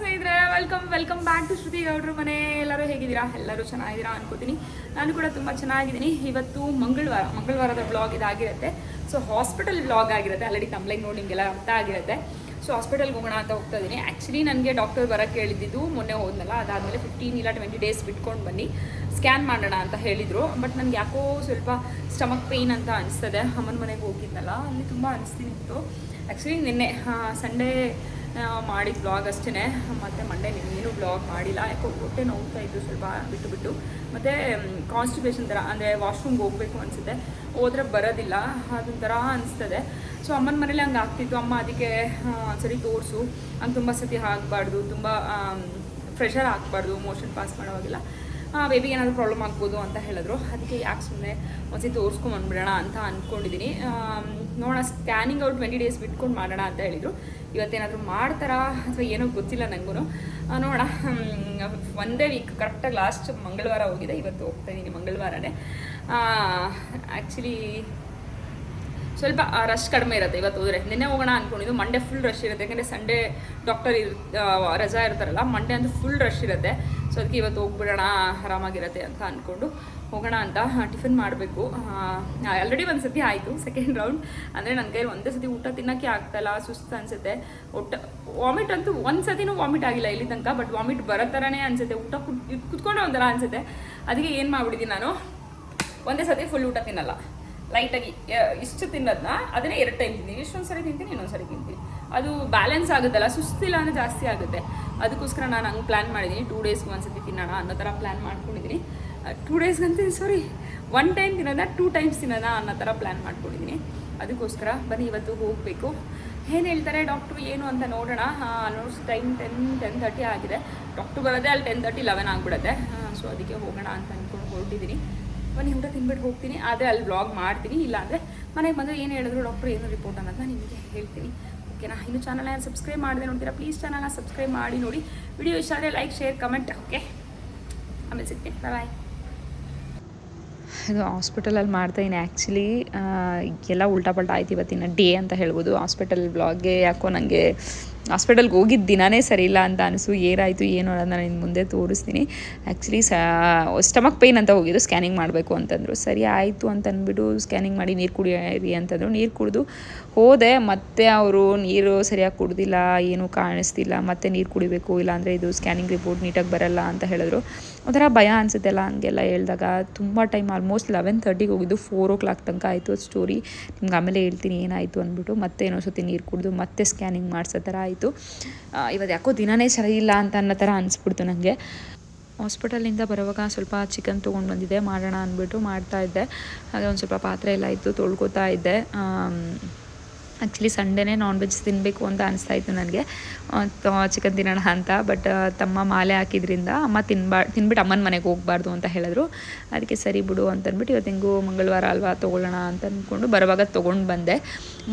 ಸ್ನೇಹಿತರೆ welcome welcome back to Shruti ಗೌಡ್ರ ಮನೆ. ಎಲ್ಲರೂ ಹೇಗಿದ್ದೀರಾ? ಎಲ್ಲರೂ ಚೆನ್ನಾಗಿದ್ದೀರಾ ಅನ್ಕೋತೀನಿ. ನಾನು ಕೂಡ ತುಂಬ ಚೆನ್ನಾಗಿದ್ದೀನಿ. ಇವತ್ತು ಮಂಗಳವಾರ, ಮಂಗಳವಾರದ ಬ್ಲಾಗ್ ಇದಾಗಿರುತ್ತೆ. ಸೊ ಹಾಸ್ಪಿಟಲ್ ಬ್ಲಾಗ್ ಆಗಿರುತ್ತೆ. ಆಲ್ರೆಡಿ ಕಂಪ್ಲೇಂಟ್ ನೋಡಿ ನಿಮಗೆಲ್ಲ ಅರ್ಥ ಆಗಿರುತ್ತೆ. ಸೊ ಹಾಸ್ಪಿಟಲ್ಗೆ ಹೋಗೋಣ ಅಂತ ಹೋಗ್ತಾ ಇದ್ದೀನಿ. ಆ್ಯಕ್ಚುಲಿ ನನಗೆ ಡಾಕ್ಟರ್ ಬರೋಕ್ಕೆ ಹೇಳಿದ್ದು ಮೊನ್ನೆ ಹೋದ್ನಲ್ಲ. ಅದಾದಮೇಲೆ ಫಿಫ್ಟೀನ್ ಇಲ್ಲ ಟ್ವೆಂಟಿ ಡೇಸ್ ಬಿಟ್ಕೊಂಡು ಬನ್ನಿ. ಸ್ಕ್ಯಾನ್ ಮಾಡೋಣ ಅಂತ ಹೇಳಿದರು. ಬಟ್ ನನಗೆ ಯಾಕೋ ಸ್ವಲ್ಪ ಸ್ಟಮಕ್ ಪೇಯ್ನ್ ಅಂತ ಅನಿಸ್ತದೆ. ಅಮ್ಮನ ಮನೆಗೆ ಹೋಗಿದ್ನಲ್ಲ. ಅಲ್ಲಿ ತುಂಬ ಅನಿಸ್ತಿತ್ತು. ಆ್ಯಕ್ಚುಲಿ ನಿನ್ನೆ ಸಂಡೇ ಮಾಡಿದ ಬ್ಲಾಗ್ ಅಷ್ಟೇ ಮತ್ತು ಮಂಡೇ ನಿನ್ನೇನು ಬ್ಲಾಗ್ ಮಾಡಿಲ್ಲ. ಯಾಕೋ ಹೊಟ್ಟೆ ನೋಡ್ತಾ ಇದ್ದು ಸ್ವಲ್ಪ ಬಿಟ್ಟು ಬಿಟ್ಟು ಮತ್ತು ಕಾನ್ಸ್ಟಿಪೇಷನ್ ಥರ ಅಂದರೆ ವಾಶ್ರೂಮ್ಗೆ ಹೋಗಬೇಕು ಅನಿಸುತ್ತೆ. ಹೋದ್ರೆ ಬರೋದಿಲ್ಲ. ಅದೊಂಥರ ಅನಿಸ್ತದೆ. ಸೊ ಅಮ್ಮನ ಮನೇಲಿ ಹಂಗೆ ಆಗ್ತಿತ್ತು. ಅಮ್ಮ ಅದಕ್ಕೆ ಸರಿ ತೋರಿಸು. ಹಂಗೆ ತುಂಬ ಸತಿ ಆಗಬಾರ್ದು. ತುಂಬ ಪ್ರೆಷರ್ ಹಾಕ್ಬಾರ್ದು ಮೋಷನ್ ಪಾಸ್ ಮಾಡೋವಾಗಿಲ್ಲ ಬೇಬಿಗೆ ಏನಾದರೂ ಪ್ರಾಬ್ಲಮ್ ಆಗ್ಬೋದು ಅಂತ ಹೇಳಿದ್ರು. ಅದಕ್ಕೆ ಯಾಕೆ ಸುಮ್ಮನೆ ಒಂದ್ಸತಿ ತೋರಿಸ್ಕೊಂಬಂದ್ಬಿಡೋಣ ಅಂತ ಅಂದ್ಕೊಂಡಿದ್ದೀನಿ ನೋಡೋಣ ಸ್ಕ್ಯಾನಿಂಗ್ ಅವ್ರು ಟ್ವೆಂಟಿ ಡೇಸ್ ಬಿಟ್ಕೊಂಡು ಮಾಡೋಣ ಅಂತ ಹೇಳಿದರು. ಇವತ್ತೇನಾದರೂ ಮಾಡ್ತಾರಾ ಅಥವಾ ಏನೋ ಗೊತ್ತಿಲ್ಲ ನನಗೂ ನೋಡೋಣ. ಒಂದೇ ವೀಕ್ ಕರೆಕ್ಟಾಗಿ ಲಾಸ್ಟ್ ಮಂಗಳವಾರ ಹೋಗಿದೆ. ಇವತ್ತು ಹೋಗ್ತಾ ಇದ್ದೀನಿ ಮಂಗಳವಾರನೇ. ಆ್ಯಕ್ಚುಲಿ ಸ್ವಲ್ಪ ರಶ್ ಕಡಿಮೆ ಇರುತ್ತೆ ಇವತ್ತು ಹೋದರೆ. ನಿನ್ನೆ ಹೋಗೋಣ ಅಂದ್ಕೊಂಡಿದ್ದು ಮಂಡೇ ಫುಲ್ ರಶ್ ಇರುತ್ತೆ. ಯಾಕಂದರೆ ಸಂಡೇ ಡಾಕ್ಟರ್ ಇರ್ ರಜಾ ಇರ್ತಾರಲ್ಲ ಮಂಡೇ ಅಂತೂ ಫುಲ್ ರಶ್ ಇರುತ್ತೆ. ಸೊ ಅದಕ್ಕೆ ಇವತ್ತು ಹೋಗ್ಬಿಡೋಣ, ಆರಾಮಾಗಿರತ್ತೆ ಅಂತ ಅಂದ್ಕೊಂಡು ಹೋಗೋಣ ಅಂತ ಟಿಫಿನ್ ಮಾಡಬೇಕು. ಆಲ್ರೆಡಿ ಒಂದು ಸತಿ ಆಯಿತು ಸೆಕೆಂಡ್ ರೌಂಡ್ ಅಂದರೆ ನನ್ನ ಕೈಲಿ ಒಂದೇ ಸತಿ ಊಟ ತಿನ್ನೋಕ್ಕೆ ಆಗ್ತಾಯಿಲ್ಲ ಸುಸ್ತು ಅನಿಸುತ್ತೆ. ಊಟ ವಾಮಿಟ್ ಅಂತೂ ಒಂದು ಸತಿನೂ ವಾಮಿಟ್ ಆಗಿಲ್ಲ ಇಲ್ಲಿ ತನಕ ಬಟ್ ವಾಮಿಟ್ ಬರೋ ಥರನೇ ಅನಿಸುತ್ತೆ. ಊಟ ಕುತ್ ಕುತ್ಕೊಂಡೆ ಒಂಥರ ಅನಿಸುತ್ತೆ. ಅದಕ್ಕೆ ಏನು ಮಾಡ್ಬಿಟ್ಟಿದ್ದೀನಿ ನಾನು, ಒಂದೇ ಸತಿ ಫುಲ್ ಊಟ ತಿನ್ನಲ್ಲ. ಲೈಟಾಗಿ ಇಷ್ಟು ತಿನ್ನೋದನ್ನ ಅದನ್ನೇ ಎರಡು ಟೈಮ್ ತಿಂತೀನಿ. ಇಷ್ಟೊಂದು ಸರಿ ತಿಂತೀನಿ ಇನ್ನೊಂದು ಸರಿ ತಿಂತೀನಿ. ಅದು ಬ್ಯಾಲೆನ್ಸ್ ಆಗುತ್ತಲ್ಲ ಸುಸ್ತಿಲ್ಲ ಅಂದರೆ ಜಾಸ್ತಿ ಆಗುತ್ತೆ. ಅದಕ್ಕೋಸ್ಕರ ನಾನು ಹಂಗೆ ಪ್ಲ್ಯಾನ್ ಮಾಡಿದ್ದೀನಿ ಟೂ ಡೇಸ್ಗೆ ಒಂದು ಸತಿ ತಿನ್ನೋಣ ಅನ್ನೋ ಥರ ಪ್ಲ್ಯಾನ್ ಮಾಡ್ಕೊಂಡಿದ್ದೀನಿ ಟೂ ಡೇಸ್ಗಂತೂ ಸಾರಿ ಒನ್ ಟೈಮ್ ತಿನ್ನೋದ ಟೂ ಟೈಮ್ಸ್ ತಿನ್ನೋದ ಅನ್ನೋ ಥರ ಪ್ಲ್ಯಾನ್ ಮಾಡ್ಕೊಂಡಿದ್ದೀನಿ ಅದಕ್ಕೋಸ್ಕರ ಬನ್ನಿ, ಇವತ್ತು ಹೋಗಬೇಕು. ಏನು ಹೇಳ್ತಾರೆ ಡಾಕ್ಟ್ರು ಏನು ಅಂತ ನೋಡೋಣ. Almost time ten ten thirty ಆಗಿದೆ. ಡಾಕ್ಟ್ರು ಬರೋದೇ ಅಲ್ಲಿ ಟೆನ್ ತರ್ಟಿ ಲೆವೆನ್ ಆಗಿಬಿಡುತ್ತೆ. ಸೊ ಅದಕ್ಕೆ ಹೋಗೋಣ ಅಂತ ಅಂದ್ಕೊಂಡು ಹೊರಟಿದ್ದೀನಿ ಬನ್ನಿ, ಊಟ ತಿನ್ಬಿಟ್ಟು ಹೋಗ್ತೀನಿ. ಆದರೆ ಅಲ್ಲಿ ಬ್ಲಾಗ್ ಮಾಡ್ತೀನಿ. ಇಲ್ಲಾಂದರೆ ಮನೆಗೆ ಬಂದರೆ ಏನು ಹೇಳಿದ್ರು ಡಾಕ್ಟ್ರು ಏನು ರಿಪೋರ್ಟ್ ಅನ್ನೋದನ್ನ ನಿಮಗೆ ಹೇಳ್ತೀನಿ. ಓಕೆನಾ ಇನ್ನು ಚಾನಲ್ನ ಸಬ್ಸ್ಕ್ರೈಬ್ ಮಾಡಿದೆ ನೋಡ್ತೀರಾ ಪ್ಲೀಸ್ ಚಾನಲ್ನ ಸಬ್ಸ್ಕ್ರೈಬ್ ಮಾಡಿ ನೋಡಿ. ವಿಡಿಯೋ ಇಷ್ಟ ಆದರೆ ಲೈಕ್ ಶೇರ್ ಕಮೆಂಟ್ ಓಕೆ ಆಮೇಲೆ ಸಿಗ್ತೀನಿ. ಬಾಯ್ ಇದು ಹಾಸ್ಪಿಟಲಲ್ಲಿ ಮಾಡ್ತಾಯಿನಿ ಆ್ಯಕ್ಚುಲಿ ಎಲ್ಲ ಉಲ್ಟಾ ಪಲ್ಟಾ ಆಯ್ತು ಇವತ್ತಿನ ಡೇ ಅಂತ ಹೇಳ್ಬೋದು. ಹಾಸ್ಪಿಟಲ್ ಬ್ಲಾಗ್ಗೆ ಯಾಕೋ ನನಗೆ ಹಾಸ್ಪಿಟಲ್ಗೆ ಹೋಗಿದ್ದ ದಿನಾನೇ ಸರಿಯಿಲ್ಲ ಅಂತ ಅನಿಸು, ಏನಾಯಿತು, ಏನು ಅನ್ನೋದನ್ನ ನಾನು ಇನ್ನು ಮುಂದೆ ತೋರಿಸ್ತೀನಿ. ಆ್ಯಕ್ಚುಲಿ ಸ್ಟಮಕ್ ಪೇಯ್ನ್ ಅಂತ ಹೋಗಿದ್ದು ಸ್ಕ್ಯಾನಿಂಗ್ ಮಾಡಬೇಕು ಅಂತಂದರು. ಸರಿ, ಆಯಿತು ಅಂತ ಅಂದ್ಬಿಟ್ಟು ಸ್ಕ್ಯಾನಿಂಗ್ ಮಾಡಿ ನೀರು ಕುಡಿಯಿರಿ ಅಂತಂದರು. ನೀರು ಕುಡಿದು ಹೋದೆ, ಮತ್ತೆ ಅವರು ನೀರು ಸರಿಯಾಗಿ ಕುಡ್ದಿಲ್ಲ, ಏನೂ ಕಾಣಿಸ್ತಿಲ್ಲ, ಮತ್ತೆ ನೀರು ಕುಡಿಬೇಕು, ಇಲ್ಲಾಂದರೆ ಇದು ಸ್ಕ್ಯಾನಿಂಗ್ ರಿಪೋರ್ಟ್ ನೀಟಾಗಿ ಬರಲ್ಲ ಅಂತ ಹೇಳಿದ್ರು. ಒಂಥರ ಭಯ ಅನಿಸುತ್ತಲ್ಲ ಹಂಗೆಲ್ಲ ಹೇಳಿದಾಗ. ತುಂಬ ಟೈಮ್ ಆಲ್ಮೋಸ್ಟ್ ಲೆವೆನ್ ತರ್ಟಿಗೆ ಹೋಗಿದ್ದು ಫೋರ್ ಓ ಕ್ಲಾಕ್ ತನಕ ಆಯಿತು ಸ್ಟೋರಿ ನಿಮ್ಗೆ ಆಮೇಲೆ ಹೇಳ್ತೀನಿ ಏನಾಯಿತು ಅಂದ್ಬಿಟ್ಟು ಮತ್ತೆ ಏನೋ ಸತಿ ನೀರು ಕುಡಿದು ಮತ್ತೆ ಸ್ಕ್ಯಾನಿಂಗ್ ಮಾಡಿಸೋ ಥರ ಆಯಿತು. ಇವತ್ತು ಯಾಕೋ ದಿನನೇ ಸರಿ ಇಲ್ಲ ಅಂತ ಅನ್ನೋ ಥರ ಅನಿಸ್ಬಿಡ್ತು ನನಗೆ ಹಾಸ್ಪಿಟಲಿಂದ ಬರುವಾಗ ಸ್ವಲ್ಪ ಚಿಕನ್ ತೊಗೊಂಡು ಬಂದಿದ್ದೆ, ಮಾಡೋಣ ಅಂದ್ಬಿಟ್ಟು ಮಾಡ್ತಾಯಿದ್ದೆ ಹಾಗೆ ಒಂದು ಸ್ವಲ್ಪ ಪಾತ್ರೆ ಎಲ್ಲ ಇತ್ತು ತೊಳ್ಕೊತಾ ಇದ್ದೆ. ಆ್ಯಕ್ಚುಲಿ ಸಂಡೇನೇ ನಾನ್ ವೆಜ್ ತಿನ್ನಬೇಕು ಅಂತ ಅನಿಸ್ತಾ ಇತ್ತು ನನಗೆ ಚಿಕನ್ ತಿನ್ನೋಣ ಅಂತ. ಬಟ್ ತಮ್ಮ ಮಾಲೆ ಹಾಕಿದ್ರಿಂದ ಅಮ್ಮ ತಿನ್ಬಾ, ತಿನ್ಬಿಟ್ಟು ಅಮ್ಮನ ಮನೆಗೆ ಹೋಗ್ಬಾರ್ದು ಅಂತ ಹೇಳಿದ್ರು. ಅದಕ್ಕೆ ಸರಿ ಬಿಡು ಅಂತಂದ್ಬಿಟ್ಟು ಇವತ್ತು ಹೆಂಗೂ ಮಂಗಳವಾರ ಅಲ್ವಾ ತೊಗೊಳ್ಳೋಣ ಅಂತ ಅಂದ್ಕೊಂಡು ಬರುವಾಗ ತೊಗೊಂಡು ಬಂದೆ.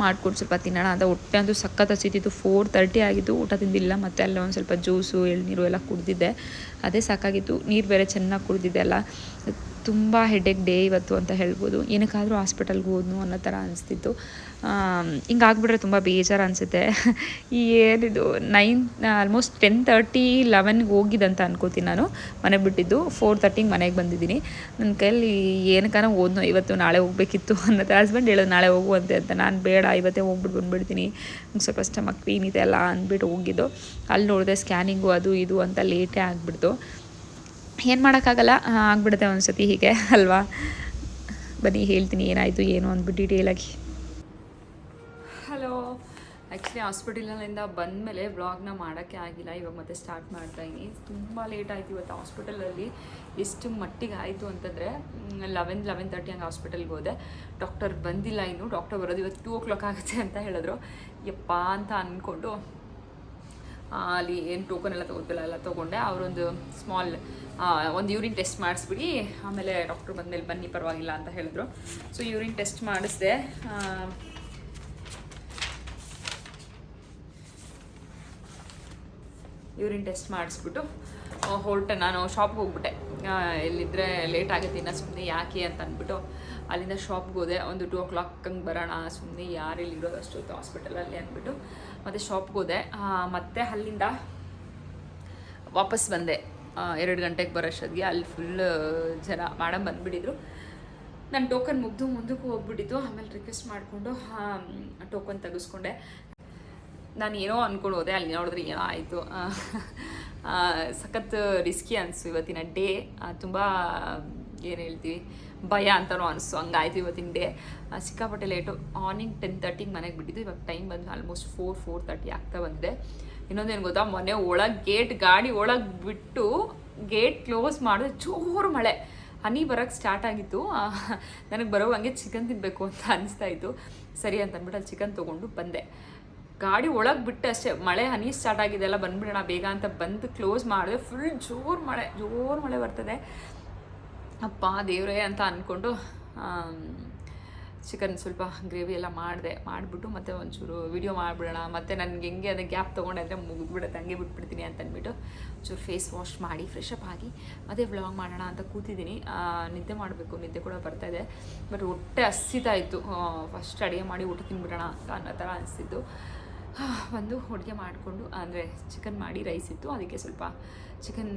ಮಾಡ್ಕೊಂಡು ಸ್ವಲ್ಪ ತಿನ್ನೋಣ ಅಂತ. ಹೊಟ್ಟೆ ಅಂತೂ ಸಖತ್ತು ಹಸಿತಿತ್ತು. ಫೋರ್ ತರ್ಟಿ ಆಗಿತ್ತು. ಊಟ ತಿಂದಿಲ್ಲ. ಮತ್ತು ಅಲ್ಲೇ ಒಂದು ಸ್ವಲ್ಪ ಜ್ಯೂಸು ಎಳ್ನೀರು ಎಲ್ಲ ಕುಡಿದಿದ್ದೆ. ಅದೇ ಸಾಕಾಗಿತ್ತು. ನೀರು ಬೇರೆ ಚೆನ್ನಾಗಿ ಕುಡಿದಿದ್ದೆ ಅಲ್ಲ. ತುಂಬ ಹೆಡ್ಡೆಕ್ ಡೇ ಇವತ್ತು ಅಂತ ಹೇಳ್ಬೋದು. ಏನಕ್ಕಾದರೂ ಹಾಸ್ಪಿಟಲ್ಗೆ ಹೋದ್ನು ಅನ್ನೋ ಥರ ಅನಿಸ್ತಿತ್ತು. ಹಿಂಗಾಗ್ಬಿಟ್ರೆ ತುಂಬ ಬೇಜಾರು ಅನಿಸುತ್ತೆ. ಈ ಏನಿದು ನೈನ್ ಆಲ್ಮೋಸ್ಟ್ ಟೆನ್ ತರ್ಟಿ ಲೆವೆನ್ಗೆ ಹೋಗಿದ್ದಂತ ಅನ್ಕೋತೀನಿ ನಾನು. ಮನೆ ಬಿಟ್ಟಿದ್ದು. ಫೋರ್ ತರ್ಟಿಗೆ ಮನೆಗೆ ಬಂದಿದ್ದೀನಿ. ನನ್ನ ಕೈಯಲ್ಲಿ ಏನಕ್ಕಾನ ಓದ್ನೋ, ಇವತ್ತು ನಾಳೆ ಹೋಗ್ಬೇಕಿತ್ತು ಅನ್ನೋ ಥರ. ಹಸ್ಬೆಂಡ್ ಹೇಳೋದು, ನಾಳೆ ಹೋಗುವಂತೆ ಅಂತ ನಾನು ಬೇಡ, ಇವತ್ತೇ ಹೋಗ್ಬಿಟ್ಟು ಬಂದುಬಿಡ್ತೀನಿ. ಸ್ವಲ್ಪ ಸ್ಟಮಕ್ ಪೇನ್ ಇದೆ ಅಲ್ಲ ಅಂದ್ಬಿಟ್ಟು ಹೋಗಿದ್ದು. ಅಲ್ಲಿ ನೋಡಿದೆ ಸ್ಕ್ಯಾನಿಂಗು ಅದು ಇದು ಅಂತ ಲೇಟೇ ಆಗಿಬಿಡ್ತು. ಏನು ಮಾಡೋಕ್ಕಾಗಲ್ಲ ಆಗ್ಬಿಡುತ್ತೆ ಒಂದು ಸತಿ ಹೀಗೆ, ಅಲ್ವಾ? ಬನ್ನಿ, ಹೇಳ್ತೀನಿ, ಏನಾಯಿತು, ಏನು ಅಂದ್ಬಿಟ್ಟು ಡೀಟೇಲಾಗಿ ಹಲೋ ಆ್ಯಕ್ಚುಲಿ ಹಾಸ್ಪಿಟಲಿಂದ ಬಂದಮೇಲೆ ಬ್ಲಾಗ್ನ ಮಾಡೋಕ್ಕೆ ಆಗಿಲ್ಲ, ಇವಾಗ ಮತ್ತೆ ಸ್ಟಾರ್ಟ್ ಮಾಡ್ತಾ ಇದ್ದೀನಿ ತುಂಬ ಲೇಟ್ ಆಯಿತು ಇವತ್ತು ಹಾಸ್ಪಿಟಲಲ್ಲಿ ಎಷ್ಟು ಮಟ್ಟಿಗೆ ಆಯಿತು ಅಂತಂದರೆ ಲೆವೆನ್ ಲೆವೆನ್ ತರ್ಟಿ ಹಂಗೆ ಹಾಸ್ಪಿಟಲ್ಗೆ ಹೋದೆ. ಡಾಕ್ಟರ್ ಬಂದಿಲ್ಲ ಇನ್ನು. ಡಾಕ್ಟರ್ ಬರೋದು ಇವತ್ತು ಟೂ ಓ ಕ್ಲಾಕ್ ಆಗುತ್ತೆ ಅಂತ ಹೇಳಿದ್ರು. ಯಪ್ಪ ಅಂತ ಅಂದ್ಕೊಂಡು ಅಲ್ಲಿ ಏನು ಟೋಕನ್ ಎಲ್ಲ ತೊಗೋತಿಲ್ಲ, ಎಲ್ಲ ತೊಗೊಂಡೆ. ಅವರೊಂದು ಸ್ಮಾಲ್ ಒಂದು ಯೂರಿನ್ ಟೆಸ್ಟ್ ಮಾಡಿಸ್ಬಿಡಿ. ಆಮೇಲೆ ಡಾಕ್ಟ್ರ್ ಬಂದಮೇಲೆ ಬನ್ನಿ, ಪರವಾಗಿಲ್ಲ ಅಂತ ಹೇಳಿದ್ರು. ಸೊ ಯೂರಿನ್ ಟೆಸ್ಟ್ ಮಾಡಿಸ್ದೆ. ಯೂರಿನ್ ಟೆಸ್ಟ್ ಮಾಡಿಸ್ಬಿಟ್ಟು ಹೊರಟೆ. ನಾನು ಶಾಪ್ಗೆ ಹೋಗ್ಬಿಟ್ಟೆ. ಎಲ್ಲಿದ್ದರೆ ಲೇಟ್ ಆಗುತ್ತೆ, ಇನ್ನು ಸುಮ್ಮನೆ ಯಾಕೆ ಅಂತ ಅಂದ್ಬಿಟ್ಟು ಅಲ್ಲಿಂದ ಶಾಪ್ಗೆ ಹೋದೆ. ಒಂದು ಟೂ ಓ ಕ್ಲಾಕ್ ಹಂಗೆ ಬರೋಣ ಸುಮ್ಮನೆ ಯಾರು ಇಲ್ಲಿ ಇರೋದು ಅಷ್ಟೊತ್ತು ಹಾಸ್ಪಿಟಲಲ್ಲಿ ಅಂದ್ಬಿಟ್ಟು ಮತ್ತು ಶಾಪ್ಗೆ ಹೋದೆ. ಮತ್ತೆ ಅಲ್ಲಿಂದ ವಾಪಸ್ ಬಂದೆ. ಎರಡು ಗಂಟೆಗೆ ಬರೋಷ್ಟೊತ್ತಿಗೆ ಅಲ್ಲಿ ಫುಲ್ ಜನ ಮಾಡಮ್ ಬಂದುಬಿಟ್ಟಿದ್ರು. ನನ್ನ ಟೋಕನ್ ಮುಗ್ದು ಮುಂದಕ್ಕೆ ಹೋಗ್ಬಿಟ್ಟಿತ್ತು. ಆಮೇಲೆ ರಿಕ್ವೆಸ್ಟ್ ಮಾಡಿಕೊಂಡು ಟೋಕನ್ ತೆಗೆಸ್ಕೊಂಡೆ. ನಾನು ಏನೋ ಅಂದ್ಕೊಂಡು ಹೋದೆ. ಅಲ್ಲಿ ನೋಡಿದ್ರೆ ಏನೋ ಆಯಿತು ಸಖತ್ ರಿಸ್ಕಿ ಅನಿಸು ಇವತ್ತಿನ ಡೇ ತುಂಬ ಏನು ಹೇಳ್ತೀವಿ? ಭಯ ಅಂತಲೂ ಅನಿಸ್ತು ಹಂಗಾಯ್ತು ಇವತ್ತಿನ ಡೇ ಸಿಕ್ಕಾಪಟ್ಟೆ ಲೇಟು ಮಾರ್ನಿಂಗ್ ಟೆನ್ ತರ್ಟಿಗೆ ಮನೆಗೆ ಬಿಟ್ಟಿದ್ದು, ಇವಾಗ ಟೈಮ್ ಬಂದು ಆಲ್ಮೋಸ್ಟ್ ಫೋರ್ ಫೋರ್ ತರ್ಟಿ ಆಗ್ತಾ ಬಂದಿದೆ. ಇನ್ನೊಂದೇನು ಗೊತ್ತಾ? ಮೊನ್ನೆ ಒಳಗೆ ಗೇಟ್ ಗಾಡಿ ಒಳಗೆ ಬಿಟ್ಟು ಗೇಟ್ ಕ್ಲೋಸ್ ಮಾಡಿದ್ರೆ ಜೋರು ಮಳೆ. ಹನಿ ಬರೋಕ್ಕೆ ಸ್ಟಾರ್ಟ್ ಆಗಿತ್ತು. ನನಗೆ ಬರೋ ಹಂಗೆ ಚಿಕನ್ ತಿನ್ನಬೇಕು ಅಂತ ಅನಿಸ್ತಾ ಇತ್ತು. ಸರಿ ಅಂತ ಅಂದ್ಬಿಟ್ಟು ಅಲ್ಲಿ ಚಿಕನ್ ತೊಗೊಂಡು ಬಂದೆ. ಗಾಡಿ ಒಳಗೆ ಬಿಟ್ಟು ಅಷ್ಟೇ. ಮಳೆ, ಹನಿ ಸ್ಟಾರ್ಟ್ ಆಗಿದೆ, ಎಲ್ಲ ಬಂದ್ಬಿಡೋಣ, ಬೇಗ ಅಂತ ಬಂದು ಕ್ಲೋಸ್ ಮಾಡಿದೆ ಫುಲ್ ಜೋರು ಮಳೆ ಜೋರು ಮಳೆ ಬರ್ತದೆ. ಅಪ್ಪ, ದೇವ್ರೇ ಅಂತ ಅಂದ್ಕೊಂಡು ಚಿಕನ್ ಸ್ವಲ್ಪ ಗ್ರೇವಿ ಎಲ್ಲ ಮಾಡಿದೆ, ಮಾಡಿಬಿಟ್ಟು ಮತ್ತೆ ಒಂಚೂರು ವಿಡಿಯೋ ಮಾಡಿಬಿಡೋಣ. ಮತ್ತು ನನಗೆ ಹೆಂಗೆ ಅದೇ ಗ್ಯಾಪ್ ತೊಗೊಂಡೆ ಅಂದರೆ ಮುಗಿದ್ಬಿಡುತ್ತೆ, ಹಂಗೆ ಬಿಟ್ಬಿಡ್ತೀನಿ ಅಂತ ಅಂದ್ಬಿಟ್ಟು ಒಂಚೂರು ಫೇಸ್ ವಾಶ್ ಮಾಡಿ ಫ್ರೆಶ್ ಆಗಿ ಮತ್ತೆ ವ್ಲಾಗ್ ಮಾಡೋಣ ಅಂತ ಕೂತಿದ್ದೀನಿ. ನಿದ್ದೆ ಮಾಡಬೇಕು, ನಿದ್ದೆ ಕೂಡ ಬರ್ತಾ ಇದೆ. ಬಟ್ ಹೊಟ್ಟೆ ಹಸಿತಾ ಇತ್ತು. ಫಸ್ಟ್ ಅಡುಗೆ ಮಾಡಿ ಊಟ ತಿನ್ಬಿಡೋಣ ಅಂತ ಅನ್ನೋ ಥರ ಅನಿಸ್ತಿತ್ತು ಒಂದು ಅಡುಗೆ ಮಾಡಿಕೊಂಡು, ಅಂದರೆ ಚಿಕನ್ ಮಾಡಿ ರೈಸ್ ಇತ್ತು. ಅದಕ್ಕೆ ಸ್ವಲ್ಪ ಚಿಕನ್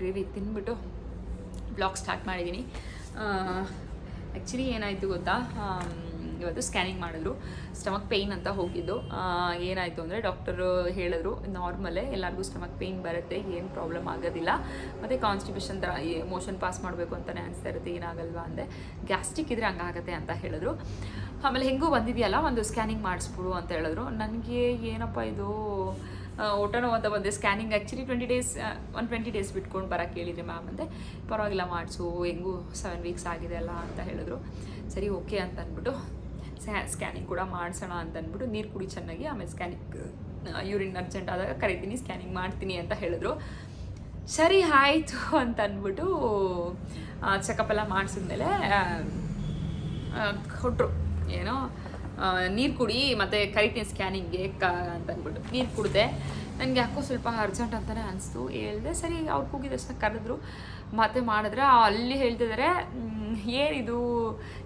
ಗ್ರೇವಿ ತಿಂದ್ಬಿಟ್ಟು ಬ್ಲಾಗ್ ಸ್ಟಾರ್ಟ್ ಮಾಡಿದ್ದೀನಿ. ಆ್ಯಕ್ಚುಲಿ ಏನಾಯಿತು ಗೊತ್ತಾ? ಇವತ್ತು ಸ್ಕ್ಯಾನಿಂಗ್ ಮಾಡಿದ್ರು. ಸ್ಟಮಕ್ ಪೇಯ್ನ್ ಅಂತ ಹೋಗಿದ್ದು. ಏನಾಯಿತು ಅಂದರೆ ಡಾಕ್ಟರು ಹೇಳಿದ್ರು ನಾರ್ಮಲೇ ಎಲ್ಲರಿಗೂ ಸ್ಟಮಕ್ ಪೇಯ್ನ್ ಬರುತ್ತೆ, ಏನು ಪ್ರಾಬ್ಲಮ್ ಆಗೋದಿಲ್ಲ. ಮತ್ತು ಕಾನ್ಸ್ಟಿಪೇಷನ್ ಥರ ಮೋಷನ್ ಪಾಸ್ ಮಾಡಬೇಕು ಅಂತಲೇ ಅನಿಸ್ತಾ ಇರುತ್ತೆ, ಏನಾಗಲ್ವಾ ಅಂದರೆ ಗ್ಯಾಸ್ಟಿಕ್ ಇದ್ರೆ ಹಂಗಾಗತ್ತೆ ಅಂತ ಹೇಳಿದ್ರು. ಆಮೇಲೆ ಹೆಂಗೂ ಬಂದಿದೆಯಲ್ಲ, ಒಂದು ಸ್ಕ್ಯಾನಿಂಗ್ ಮಾಡಿಸ್ಬಿಡು ಅಂತ ಹೇಳಿದ್ರು. ನನಗೆ ಏನಪ್ಪ ಇದು? ಊಟ ಅಂತ ಬಂದೆ scanning actually twenty days one twenty days ಬಿಟ್ಕೊಂಡು ಬರೋಕ್ಕೆ ಹೇಳಿದ್ರಿ ಮ್ಯಾಮ್ ಅಂದೆ. ಪರವಾಗಿಲ್ಲ ಮಾಡಿಸು, ಹೆಂಗೂ ಸೆವೆನ್ ವೀಕ್ಸ್ ಆಗಿದೆ ಅಲ್ಲ ಅಂತ ಹೇಳಿದ್ರು. ಸರಿ ಓಕೆ ಅಂತ ಅಂದ್ಬಿಟ್ಟು ಸ್ಕ್ಯಾನಿಂಗ್ ಕೂಡ ಮಾಡಿಸೋಣ ಅಂತ ಅಂದ್ಬಿಟ್ಟು ನೀರು ಕುಡಿ ಚೆನ್ನಾಗಿ, ಆಮೇಲೆ ಸ್ಕ್ಯಾನಿಂಗ್ ಯೂರಿನ್ ಅರ್ಜೆಂಟ್ ಆದಾಗ ಕರಿತೀನಿ ಸ್ಕ್ಯಾನಿಂಗ್ ಮಾಡ್ತೀನಿ ಅಂತ ಹೇಳಿದ್ರು. ಸರಿ, ಆಯಿತು ಅಂತ ಅಂದ್ಬಿಟ್ಟು ಚೆಕಪ್ ಎಲ್ಲ ಮಾಡಿಸಿದ್ಮೇಲೆ ಕೊಟ್ಟರು ಏನೋ ನೀರು ಕುಡಿ ಮತ್ತು ಕರಿತೀನಿ ಸ್ಕ್ಯಾನಿಂಗ್ಗೆ ಕ ಅಂತ ಅಂದ್ಬಿಟ್ಟು. ನೀರು ಕುಡಿದೆ. ನನಗೆ ಯಾಕೋ ಸ್ವಲ್ಪ ಅರ್ಜೆಂಟ್ ಅಂತಲೇ ಅನಿಸ್ತು. ಹೇಳ್ದೆ ಸರಿ ಅವ್ರು ಕೂಗಿದ ತಕ್ಷಣ ಕರೆದ್ರು. ಮತ್ತೆ ಮಾಡಿದ್ರೆ? ಅಲ್ಲಿ ಹೇಳ್ತಿದ್ದಾರೆ "ಮ್, ಏನಿದು?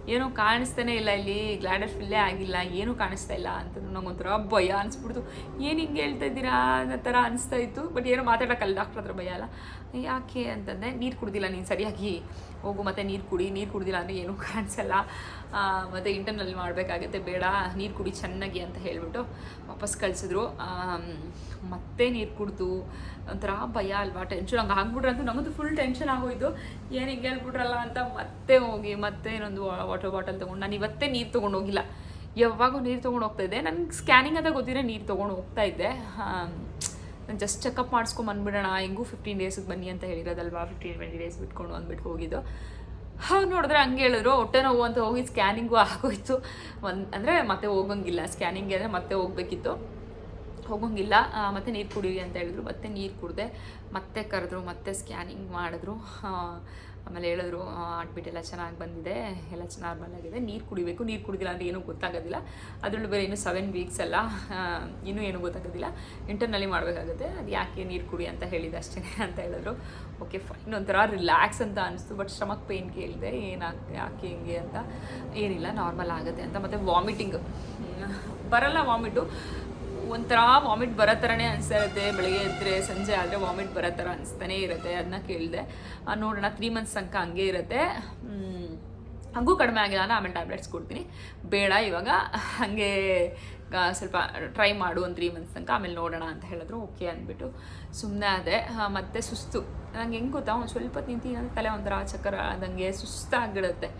ಏನೂ ಕಾಣಿಸ್ತಾನೆ ಇಲ್ಲ ಇಲ್ಲಿ. ಗ್ಲಾಡರ್ ಫಿಲ್ಲೇ ಆಗಿಲ್ಲ. ಏನೂ ಕಾಣಿಸ್ತಾ ಇಲ್ಲ. ಅಂತಂದ್ರು. ನಂಗೊಂಥರ ಭಯ ಅನಿಸ್ಬಿಡ್ತು. ಏನು ಹಿಂಗೆ ಹೇಳ್ತಾ ಇದ್ದೀರಾ? ಅನ್ನೋ ಥರ ಅನಿಸ್ತಾ ಇತ್ತು. ಬಟ್ ಏನೋ ಮಾತಾಡೋಕ್ಕಲ್ಲ ಡಾಕ್ಟ್ರ್ ಹತ್ರ ಭಯ ಅಲ್ಲ. ಯಾಕೆ? ಅಂತಂದರೆ ನೀರು ಕುಡ್ದಿಲ್ಲ ನೀನು ಸರಿಯಾಗಿ. ಹೋಗು, ಮತ್ತೆ ನೀರು ಕುಡಿ, ನೀರು ಕುಡಿದಿಲ್ಲ ಅಂದರೆ ಏನೂ ಕಾಣಿಸಲ್ಲ. ಮತ್ತು ಇಂಟರ್ನಲ್ಲಿ ಮಾಡಬೇಕಾಗತ್ತೆ, ಬೇಡ, ನೀರು ಕುಡಿ ಚೆನ್ನಾಗಿ ಅಂತ ಹೇಳಿಬಿಟ್ಟು ವಾಪಸ್ ಕಳಿಸಿದ್ರು. ಮತ್ತೆ ನೀರು ಕುಡ್ದು, ಒಂಥರ ಭಯ ಅಲ್ವಾ ಟೆನ್ಷನ್ ಹಂಗೆ ಅಂತ ನಮ್ಮದು ಫುಲ್ ಟೆನ್ಷನ್ ಆಗೋಯ್ತು. ಏನು ಹಿಂಗೆ ಹೇಳ್ಬಿಟ್ರಲ್ಲ ಅಂತ ಮತ್ತೆ ಹೋಗಿ, ಮತ್ತೆ ಇನ್ನೊಂದು ವಾಟರ್ ಬಾಟಲ್ ತೊಗೊಂಡು, ನಾನು ಇವತ್ತೇ ನೀರು ತೊಗೊಂಡು ಹೋಗಿಲ್ಲ. ಯಾವಾಗೂ ನೀರು ತೊಗೊಂಡು ಹೋಗ್ತಾ ಇದ್ದೆ. ನನಗೆ ಸ್ಕ್ಯಾನಿಂಗ್ ಅಂತ ಗೊತ್ತಿದ್ರೆ ನೀರು ತೊಗೊಂಡು ಹೋಗ್ತಾ ಇದ್ದೆ. ನಾನು ಜಸ್ಟ್ ಚೆಕಪ್ ಮಾಡಿಸ್ಕೊಂಡು ಬಂದ್ಬಿಡೋಣ, ಹೆಂಗೂ ಫಿಫ್ಟೀನ್ ಡೇಸಿಗೆ ಬನ್ನಿ ಅಂತ ಹೇಳಿರೋದಲ್ವಾ? ಫಿಫ್ಟೀನ್ ಟ್ವೆಂಟಿ ಡೇಸ್ ಬಿಟ್ಕೊಂಡು ಅಂದ್ಬಿಟ್ಟು ಹೋಗಿದ್ದು. ಹಾಗೆ ನೋಡಿದ್ರೆ ಹಂಗೆ ಹೇಳಿದ್ರು. ಹೊಟ್ಟೆ ನೋವು ಅಂತ ಹೋಗಿ ಸ್ಕ್ಯಾನಿಂಗು ಆಗೋಯ್ತು. ಒಂದು, ಅಂದರೆ ಮತ್ತೆ ಹೋಗೋಂಗಿಲ್ಲ. ಸ್ಕ್ಯಾನಿಂಗ್ ಅಂದರೆ ಮತ್ತೆ ಹೋಗ್ಬೇಕಿತ್ತು. ಹೋಗೋಂಗಿಲ್ಲ. ಮತ್ತೆ ನೀರು ಕುಡೀರಿ ಅಂತ ಹೇಳಿದ್ರು. ಮತ್ತೆ ನೀರು ಕುಡಿದೆ, ಮತ್ತೆ ಕರೆದ್ರು, ಮತ್ತೆ ಸ್ಕ್ಯಾನಿಂಗ್ ಮಾಡಿದ್ರು. ಆಮೇಲೆ ಹೇಳಿದ್ರು ಆಟ್ಬಿಟ್ಟು ಎಲ್ಲ ಚೆನ್ನಾಗಿ ಬಂದಿದೆ, ಎಲ್ಲ ನಾರ್ಮಲ್ ಆಗಿದೆ ನೀರು ಕುಡಿಬೇಕು, ನೀರು ಕುಡಿದಿಲ್ಲ ಅಂದರೆ ಏನೂ ಗೊತ್ತಾಗೋದಿಲ್ಲ. ಅದರಲ್ಲೂ ಬೇರೆ ಇನ್ನೂ ಸೆವೆನ್ ವೀಕ್ಸ್ ಅಲ್ಲ ಇನ್ನೂ ಏನೂ ಗೊತ್ತಾಗೋದಿಲ್ಲ. ಇಂಟರ್ನಲ್ಲಿ ಮಾಡಬೇಕಾಗುತ್ತೆ, ಅದು ಯಾಕೆ ನೀರು ಕುಡಿ ಅಂತ ಹೇಳಿದ ಅಷ್ಟೇ ಅಂತ ಹೇಳಿದ್ರು. ಓಕೆ ಫೈನ್ ಒಂಥರ ರಿಲ್ಯಾಕ್ಸ್ ಅಂತ ಅನಿಸ್ತು ಬಟ್ ಸ್ಟಮಕ್ ಪೇಯ್ನ್ ಕೇಳಿದೆ ಏನಾಗ ಯಾಕೆ ಹಿಂಗೆ ಅಂತ ಏನಿಲ್ಲ ನಾರ್ಮಲ್ ಆಗುತ್ತೆ ಅಂತ. ಮತ್ತು ವಾಮಿಟಿಂಗ್ ಬರಲ್ಲ ವಾಮಿಟು ಒಂಥರ ವಾಮಿಟ್ ಬರೋ ಥರನೇ ಅನಿಸ್ತಾ ಬೆಳಗ್ಗೆ ಎದ್ದರೆ ಸಂಜೆ ಆದರೆ ವಾಮಿಟ್ ಬರೋ ಥರ ಅನಿಸ್ತಾನೇ ಇರುತ್ತೆ ಅದನ್ನ ಕೇಳಿದೆ. ನೋಡೋಣ ತ್ರೀ ಮಂತ್ಸ್ ತನಕ ಹಂಗೆ ಇರುತ್ತೆ. ಹಂಗೂ ಕಡಿಮೆ ಆಗಿಲ್ಲ ಅಂದರೆ ಆಮೇಲೆ ಟ್ಯಾಬ್ಲೆಟ್ಸ್ ಕೊಡ್ತೀನಿ. ಬೇಡ, ಇವಾಗ ಹಾಗೆ ಸ್ವಲ್ಪ ಟ್ರೈ ಮಾಡು ಒಂದು ತ್ರೀ ಮಂತ್ಸ್ ತನಕ, ಆಮೇಲೆ ನೋಡೋಣ ಅಂತ ಹೇಳಿದ್ರು. ಓಕೆ ಅಂದ್ಬಿಟ್ಟು ಸುಮ್ಮನೆ ಅದೇ ಮತ್ತು ಸುಸ್ತು. ನಂಗೆ ಹೆಂಗೆ ಗೊತ್ತಾ, ಒಂದು ಸ್ವಲ್ಪ ತಿಂತೀನಿ ಅಂದರೆ ತಲೆ ಒಂಥರ ಚಕ್ಕರ ಆದಂಗೆ ಸುಸ್ತಾಗಿಬಿಡುತ್ತೆ.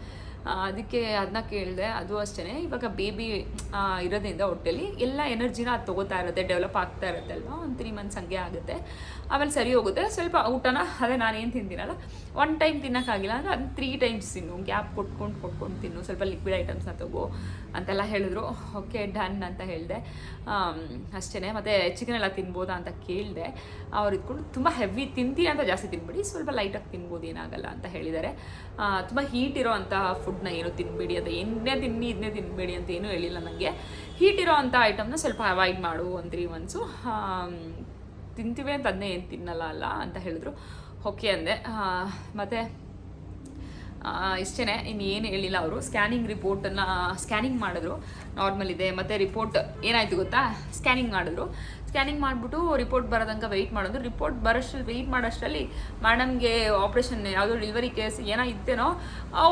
ಅದಕ್ಕೆ ಅದನ್ನ ಕೇಳಿದೆ, ಅದು ಅಷ್ಟೇ ಇವಾಗ ಬೇಬಿ ಇರೋದ್ರಿಂದ ಹೊಟ್ಟೆಲಿ ಎಲ್ಲ ಎನರ್ಜಿನ ಅದು ತೊಗೋತಾ ಇರುತ್ತೆ ಡೆವಲಪ್ ಆಗ್ತಾ ಇರುತ್ತೆ ಅಲ್ವಾ ಒಂದು ತ್ರೀ ಮಂತ್ಸ್ ಹಂಗೆ ಆಗುತ್ತೆ. ಆಮೇಲೆ ಸರಿ ಹೋಗುತ್ತೆ. ಸ್ವಲ್ಪ ಊಟನ, ಅದೇ ನಾನೇನು ತಿಂತೀನಲ್ಲ ಒನ್ ಟೈಮ್ ತಿನ್ನೋಕ್ಕಾಗಿಲ್ಲ ಅಂದರೆ ಅದನ್ನ ತ್ರೀ ಟೈಮ್ಸ್ ತಿನ್ನು. ಗ್ಯಾಪ್ ಕೊಟ್ಕೊಂಡು ಕೊಟ್ಕೊಂಡು ತಿನ್ನು. ಸ್ವಲ್ಪ ಲಿಕ್ವಿಡ್ ಐಟಮ್ಸ್ನ ತಗೋ ಅಂತೆಲ್ಲ ಹೇಳಿದ್ರು. ಓಕೆ, ಡನ್ ಅಂತ ಹೇಳಿದೆ. ಅಷ್ಟೇ ಮತ್ತು ಚಿಕನ್ ಎಲ್ಲ ತಿನ್ಬೋದಾ ಅಂತ ಕೇಳಿದೆ. ಅವ್ರು ಇದ್ಕೊಂಡು ತುಂಬ ಹೆವಿ ತಿಂತೀನಿ ಅಂತ ಜಾಸ್ತಿ ತಿನ್ಬೇಡಿ. ಸ್ವಲ್ಪ ಲೈಟಾಗಿ ತಿನ್ಬೋದು, ಏನಾಗಲ್ಲ ಅಂತ ಹೇಳಿದ್ದಾರೆ. ತುಂಬ ಹೀಟ್ ಇರೋ ಅಂಥ ಫುಡ್ನ ಏನು ತಿನ್ನಬೇಡಿ ಅಂತ ಎಣ್ಣೆ ತಿನ್ನಿ ಇದನ್ನೇ ತಿನ್ನಬೇಡಿ ಅಂತ ಏನೂ ಹೇಳಿಲ್ಲ ನನಗೆ ಹೀಟ್ ಇರೋ ಅಂಥ ಐಟಮ್ನ ಸ್ವಲ್ಪ ಅವಾಯ್ಡ್ ಮಾಡು ಒಂದು ತ್ರೀ ಮಂತ್ಸು ತಿಂತೀವಿ ಅಂತ ಅದನ್ನೇ ಏನು ತಿನ್ನಲ್ಲ ಅಲ್ಲ ಅಂತ ಹೇಳಿದ್ರು. ಓಕೆ ಅಂದೆ. ಮತ್ತು ಇಷ್ಟೇ ಇನ್ನು ಏನು ಹೇಳಿಲ್ಲ ಅವರು. ಸ್ಕ್ಯಾನಿಂಗ್ ರಿಪೋರ್ಟನ್ನು ಸ್ಕ್ಯಾನಿಂಗ್ ಮಾಡಿದ್ರು. ನಾರ್ಮಲ್ ಇದೆ. ಮತ್ತು ರಿಪೋರ್ಟ್ ಏನಾಯಿತು ಗೊತ್ತಾ? ಸ್ಕ್ಯಾನಿಂಗ್ ಮಾಡಿದ್ರು. ಸ್ಕ್ಯಾನಿಂಗ್ ಮಾಡಿಬಿಟ್ಟು ರಿಪೋರ್ಟ್ ಬರೋದಂಗೆ ವೆಯ್ಟ್ ಮಾಡೋದು ರಿಪೋರ್ಟ್ ಬರೋಷ್ಟು ವೆಯ್ಟ್ ಮಾಡೋಷ್ಟರಲ್ಲಿ ಮೇಡಮ್ಗೆ ಆಪ್ರೇಷನ್ ಯಾವುದೋ ಡೆಲಿವರಿ ಕೇಸ್ ಏನೋ ಇತ್ತೇನೋ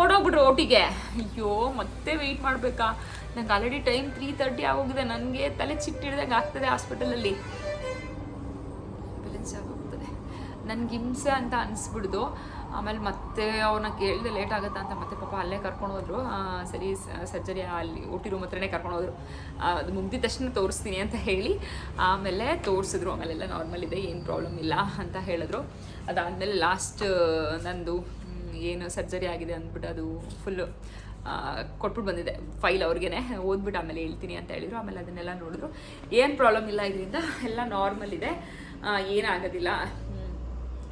ಓಡೋಗ್ಬಿಟ್ರು ಒಟ್ಟಿಗೆ. ಅಯ್ಯೋ, ಮತ್ತೆ ವೆಯ್ಟ್ ಮಾಡಬೇಕಾ? ನಂಗೆ ಆಲ್ರೆಡಿ ಟೈಮ್ ತ್ರೀ ತರ್ಟಿ ಆಗೋಗಿದೆ. ನನಗೆ ತಲೆ ಚಿಟ್ಟಿಡ್ದಂಗೆ ಆಗ್ತದೆ ಹಾಸ್ಪಿಟಲಲ್ಲಿ ನನಗೆ ಹಿಂಸೆ ಅಂತ ಅನಿಸ್ಬಿಡ್ದು. ಆಮೇಲೆ ಮತ್ತೆ ಅವ್ರನ್ನ ಕೇಳಿದೆ ಲೇಟ್ ಆಗುತ್ತಾ ಅಂತ ಮತ್ತೆ ಪಾಪ ಅಲ್ಲೇ ಕರ್ಕೊಂಡು ಹೋದ್ರು. ಸರಿ ಸರ್ಜರಿ ಅಲ್ಲಿ ಊಟಿ ರೂಮ್ ಹತ್ರನೇ ಕರ್ಕೊಂಡು ಹೋದ್ರು. ಅದು ಮುಗ್ದಿದ ತಕ್ಷಣ ತೋರಿಸ್ತೀನಿ ಅಂತ ಹೇಳಿ ಆಮೇಲೆ ತೋರಿಸಿದ್ರು. ಆಮೇಲೆಲ್ಲ ನಾರ್ಮಲ್ ಇದೆ, ಏನು ಪ್ರಾಬ್ಲಮ್ ಇಲ್ಲ ಅಂತ ಹೇಳಿದ್ರು. ಅದಾದಮೇಲೆ ಲಾಸ್ಟ್ ನಂದು ಏನು ಸರ್ಜರಿ ಆಗಿದೆ ಅಂದ್ಬಿಟ್ಟು ಅದು ಫುಲ್ಲು ಕೊಟ್ಬಿಟ್ಟು ಬಂದಿದೆ. ಫೈಲ್ ಅವ್ರಿಗೆ ಓದ್ಬಿಟ್ಟು ಆಮೇಲೆ ಹೇಳ್ತೀನಿ ಅಂತ ಹೇಳಿದ್ರು. ಆಮೇಲೆ ಅದನ್ನೆಲ್ಲ ನೋಡಿದ್ರು. ಏನು ಪ್ರಾಬ್ಲಮ್ ಇಲ್ಲ ಇದರಿಂದ ಎಲ್ಲ ನಾರ್ಮಲ್ ಇದೆ. ಏನಾಗೋದಿಲ್ಲ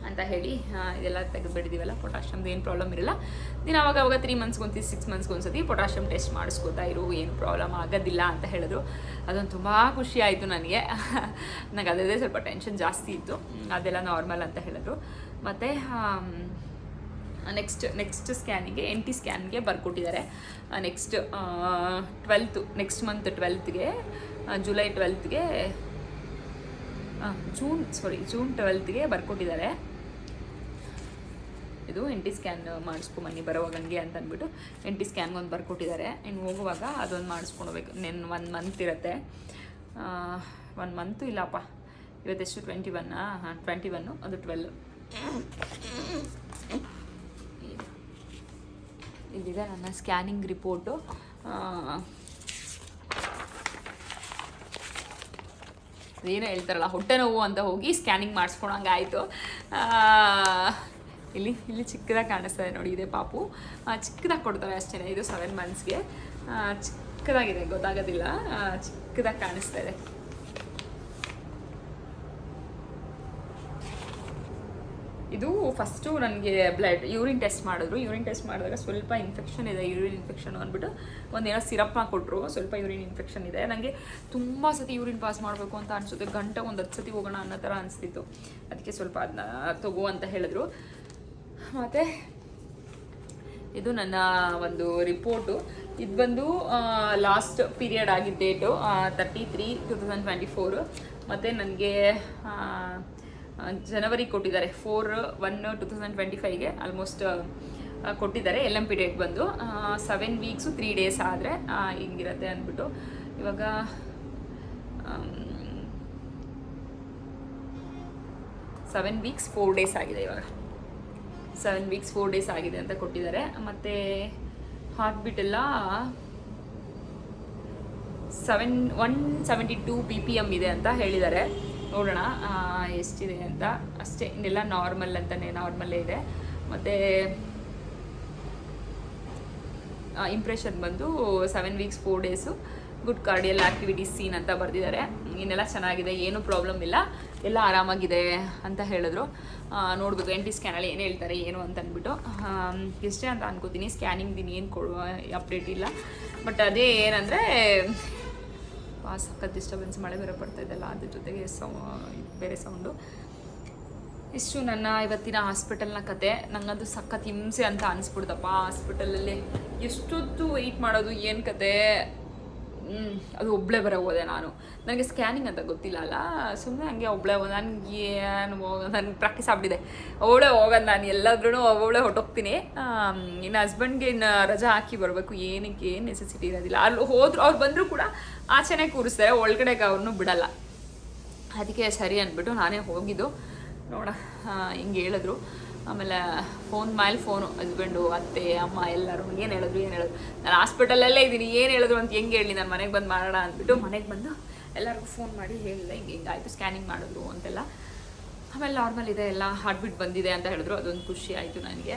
ಅಂತ ಹೇಳಿ ಇದೆಲ್ಲ ತೆಗೆದುಬಿಟ್ಟಿದ್ದೀವಲ್ಲ ಪೊಟ್ಯಾಷಿಯಮ್ದು ಏನು ಪ್ರಾಬ್ಲಮ್ ಇರಲ್ಲ. ನೀನು ಅವಾಗ ಅವಾಗ ತ್ರೀ ಮಂತ್ಸ್ಗೊಂದು ಸಿಕ್ಸ್ ಮಂತ್ಸ್ಗೊಂದ್ಸತಿ ಪೊಟ್ಯಾಷಿಯಮ್ ಟೆಸ್ಟ್ ಮಾಡಿಸ್ಕೊತಾ ಇರು, ಏನು ಪ್ರಾಬ್ಲಮ್ ಆಗೋದಿಲ್ಲ ಅಂತ ಹೇಳಿದ್ರು. ಅದೊಂದು ತುಂಬ ಖುಷಿ ಆಯಿತು ನನಗೆ. ನನಗೆ ಅದೇ ಸ್ವಲ್ಪ ಟೆನ್ಷನ್ ಜಾಸ್ತಿ ಇತ್ತು. ಅದೆಲ್ಲ ನಾರ್ಮಲ್ ಅಂತ ಹೇಳಿದ್ರು. ಮತ್ತು ನೆಕ್ಸ್ಟ್ ನೆಕ್ಸ್ಟ್ ಸ್ಕ್ಯಾನಿಗೆ ಎನ್ ಟಿ ಸ್ಕ್ಯಾನ್ಗೆ ಬರ್ಕೊಟ್ಟಿದ್ದಾರೆ. ನೆಕ್ಸ್ಟ್ ಟ್ವೆಲ್ತು ನೆಕ್ಸ್ಟ್ ಮಂತ್ ಟ್ವೆಲ್ತ್ಗೆ ಜುಲೈ ಟ್ವೆಲ್ತ್ಗೆ ಜೂನ್ ಸಾರಿ ಜೂನ್ ಟ್ವೆಲ್ತ್ಗೆ ಬರ್ಕೊಟ್ಟಿದ್ದಾರೆ. ಇದು ಎನ್ ಟಿ ಸ್ಕ್ಯಾನ್ ಮಾಡಿಸ್ಕೊಂಬನ್ನಿ ಬರೋವಾಗ ಹಂಗೆ ಅಂತ ಅಂದ್ಬಿಟ್ಟು ಎನ್ ಟಿ ಸ್ಕ್ಯಾನ್ಗೆ ಒಂದು ಬರ್ಕೊಟ್ಟಿದ್ದಾರೆ. ಇನ್ನು ಹೋಗುವಾಗ ಅದೊಂದು ಮಾಡಿಸ್ಕೊಳ್ಬೇಕು ನೆನ್ ಒನ್ ಮಂತ್ ಇರುತ್ತೆ. ಒನ್ ಮಂತು ಇಲ್ಲಪ್ಪ. ಇವತ್ತೆಷ್ಟು ಟ್ವೆಂಟಿ ಒನ್ನಾ ಹಾಂ ಟ್ವೆಂಟಿ ಒನ್ನು ಅದು ಟ್ವೆಲ್ ಇಲ್ಲಿದೆ ನನ್ನ ಸ್ಕ್ಯಾನಿಂಗ್ ರಿಪೋರ್ಟು ಏನೋ ಹೇಳ್ತಾರಲ್ಲ, ಹೊಟ್ಟೆ ನೋವು ಅಂತ ಹೋಗಿ ಸ್ಕ್ಯಾನಿಂಗ್ ಮಾಡಿಸ್ಕೊಳಂಗೆ ಆಯಿತು ಇಲ್ಲಿ ಇಲ್ಲಿ ಚಿಕ್ಕದಾಗಿ ಕಾಣಿಸ್ತದೆ ನೋಡಿ, ಇದೆ ಪಾಪು. ಚಿಕ್ಕದಾಗಿ ಕೊಡ್ತಾರೆ ಅಷ್ಟೇ, ಇದು ಸೆವೆನ್ ಮಂತ್ಸ್ಗೆ ಚಿಕ್ಕದಾಗಿದೆ, ಗೊತ್ತಾಗೋದಿಲ್ಲ. ಚಿಕ್ಕದಾಗಿ ಕಾಣಿಸ್ತಾ ಇದೆ. ಇದು ಫಸ್ಟು ನನಗೆ ಬ್ಲಡ್ ಯೂರಿನ್ ಟೆಸ್ಟ್ ಮಾಡಿದ್ರು. ಯೂರಿನ್ ಟೆಸ್ಟ್ ಮಾಡಿದಾಗ ಸ್ವಲ್ಪ ಇನ್ಫೆಕ್ಷನ್ ಇದೆ ಯೂರಿನ್ ಇನ್ಫೆಕ್ಷನ್ ಅಂದ್ಬಿಟ್ಟು ಒಂದೇನೋ ಸಿರಪ್ ಕೊಟ್ಟರು ಸ್ವಲ್ಪ ಯೂರಿನ್ ಇನ್ಫೆಕ್ಷನ್ ಇದೆ. ನನಗೆ ತುಂಬ ಸತಿ ಯೂರಿನ್ ಪಾಸ್ ಮಾಡಬೇಕು ಅಂತ ಅನಿಸುತ್ತೆ, ಗಂಟೆ ಒಂದು ಹತ್ತು ಸತಿ ಹೋಗೋಣ ಅನ್ನೋ ಥರ ಅನಿಸ್ತಿತ್ತು. ಅದಕ್ಕೆ ಸ್ವಲ್ಪ ಅದನ್ನ ತಗೋ ಅಂತ ಹೇಳಿದ್ರು. ಮತ್ತು? ಇದು ನನ್ನ ಒಂದು ರಿಪೋರ್ಟು ಇದು ಬಂದು ಲಾಸ್ಟ್ ಪೀರಿಯಡ್ ಆಗಿದ್ದ date thirty three two thousand twenty four ಮತ್ತು ನನಗೆ ಜನವರಿ ಕೊಟ್ಟಿದ್ದಾರೆ. Four one two thousand twenty ಫೈವ್ಗೆ almost ಕೊಟ್ಟಿದ್ದಾರೆ. ಎಲ್ ಎಂ ಪಿ ಡೇಟ್ ಬಂದು ಸೆವೆನ್ ವೀಕ್ಸು ತ್ರೀ ಡೇಸ್ ಆದರೆ ಹಿಂಗಿರುತ್ತೆ ಅಂದ್ಬಿಟ್ಟು. ಇವಾಗ ಸೆವೆನ್ ವೀಕ್ಸ್ ಫೋರ್ ಡೇಸ್ ಆಗಿದೆ ಇವಾಗ. ಸೆವೆನ್ ವೀಕ್ಸ್ ಫೋರ್ ಡೇಸ್ ಆಗಿದೆ ಅಂತ ಕೊಟ್ಟಿದ್ದಾರೆ. ಮತ್ತು ಎಲ್ಲ seven one seventy two B P M ಇದೆ ಅಂತ ಹೇಳಿದ್ದಾರೆ. ನೋಡೋಣ ಎಷ್ಟಿದೆ ಅಂತ. ಅಷ್ಟೇ, ಇನ್ನೆಲ್ಲ ನಾರ್ಮಲ್ ಅಂತಲೇ ನಾರ್ಮಲ್ಲೇ ಇದೆ. ಮತ್ತು ಇಂಪ್ರೆಷನ್ ಬಂದು seven weeks four days good cardiac activities seen ಅಂತ ಬರೆದಿದ್ದಾರೆ. ಇನ್ನೆಲ್ಲ ಚೆನ್ನಾಗಿದೆ, ಏನೂ ಪ್ರಾಬ್ಲಮ್ ಇಲ್ಲ. ಎಲ್ಲ ಆರಾಮಾಗಿದೆ ಅಂತ ಹೇಳಿದ್ರು. ನೋಡ್ಬೇಕು ಎನ್ ಟಿ ಸ್ಕ್ಯಾನಲ್ಲಿ ಏನು ಹೇಳ್ತಾರೆ, ಏನು ಅಂತ ಅಂದ್ಬಿಟ್ಟು. ಇಷ್ಟೇ ಅಂತ ಅನ್ಕೋತೀನಿ ಸ್ಕ್ಯಾನಿಂಗ್ ದಿನ ಏನು ಕೊಡುವ ಅಪ್ಡೇಟ್ ಇಲ್ಲ. ಬಟ್ ಅದೇ ಏನಂದರೆ ಸಖತ್ ಡಿಸ್ಟರ್ಬೆನ್ಸ್ ಮಳೆ ಬೇರೆ ಬರ್ತಾ ಇದೆಲ್ಲ ಅದ್ರ ಜೊತೆಗೆ ಸೌ, ಬೇರೆ ಸೌಂಡು ಇಷ್ಟು ನನ್ನ ಇವತ್ತಿನ ಹಾಸ್ಪಿಟಲ್ನ ಕತೆ. ನಂಗದು ಸಖತ್ ಹಿಂಸೆ ಅಂತ ಅನಿಸ್ಬಿಡ್ತಪ್ಪ ಹಾಸ್ಪಿಟಲಲ್ಲಿ ಎಷ್ಟೊತ್ತು ವೆಯ್ಟ್ ಮಾಡೋದು, ಏನು ಕತೆ? ಅದು ಒಬ್ಳೆ ಬರೋ ಹೋದೆ ನಾನು. ನನಗೆ ಸ್ಕ್ಯಾನಿಂಗ್ ಅಂತ ಗೊತ್ತಿಲ್ಲ ಅಲ್ಲ ಸುಮ್ಮನೆ ಹಂಗೆ ಒಬ್ಳೆ ಹೋದ. ನನಗೆ ಏನು ನನಗೆ ಪ್ರಾಕ್ಟೀಸ್ ಆಗ್ಬಿಟ್ಟಿದೆ. ಅವಳೇ ಹೋಗೋದು ನಾನು ಎಲ್ಲಾದ್ರೂ ಅವಳೇ ಹೊಟ್ಟೋಗ್ತೀನಿ ಇನ್ನು ಹಸ್ಬೆಂಡ್ಗೆ ಇನ್ನು ರಜಾ ಹಾಕಿ ಬರಬೇಕು. ಏನಕ್ಕೆ, ಏನು ನೆಸೆಸಿಟಿ ಇರೋದಿಲ್ಲ. ಅಲ್ಲಿ ಹೋದ್ರು ಅವ್ರು ಬಂದರೂ ಕೂಡ ಆಚೆನೇ ಕೂರಿಸ್ತಾರೆ. ಒಳಗಡೆಗೆ ಅವ್ರನ್ನೂ ಬಿಡಲ್ಲ. ಅದಕ್ಕೆ ಸರಿ ಅಂದ್ಬಿಟ್ಟು ನಾನೇ ಹೋಗಿದ್ದು. ನೋಡ ಹಿಂಗೆ ಹೇಳಿದ್ರು. ಆಮೇಲೆ ಫೋನ್ ಮೇಲೆ ಫೋನು ಹಸ್ಬೆಂಡು ಅತ್ತೆ, ಅಮ್ಮ, ಎಲ್ಲರೂ ಏನು ಹೇಳಿದ್ರು ಏನು ಹೇಳಿದ್ರು. ನಾನು ಹಾಸ್ಪಿಟಲಲ್ಲೇ ಇದ್ದೀನಿ, ಏನು ಹೇಳಿದ್ರು ಅಂತ ಹೆಂಗೆ ಹೇಳಿ, ನಾನು ಮನೆಗೆ ಬಂದು ಮಾಡೋಣ ಅಂದ್ಬಿಟ್ಟು ಮನೆಗೆ ಬಂದು ಎಲ್ಲರಿಗೂ ಫೋನ್ ಮಾಡಿ ಹೇಳಿದೆ, ಹಿಂಗೆ ಹಿಂಗೆ ಆಯಿತು ಸ್ಕ್ಯಾನಿಂಗ್ ಮಾಡಿದ್ರು ಅಂತೆಲ್ಲ. ಆಮೇಲೆ ನಾರ್ಮಲ್ ಇದೆ, ಎಲ್ಲ ಹಾರ್ಟ್ ಬೀಟ್ ಬಂದಿದೆ ಅಂತ ಹೇಳಿದ್ರು, ಅದೊಂದು ಖುಷಿ ಆಯಿತು ನನಗೆ.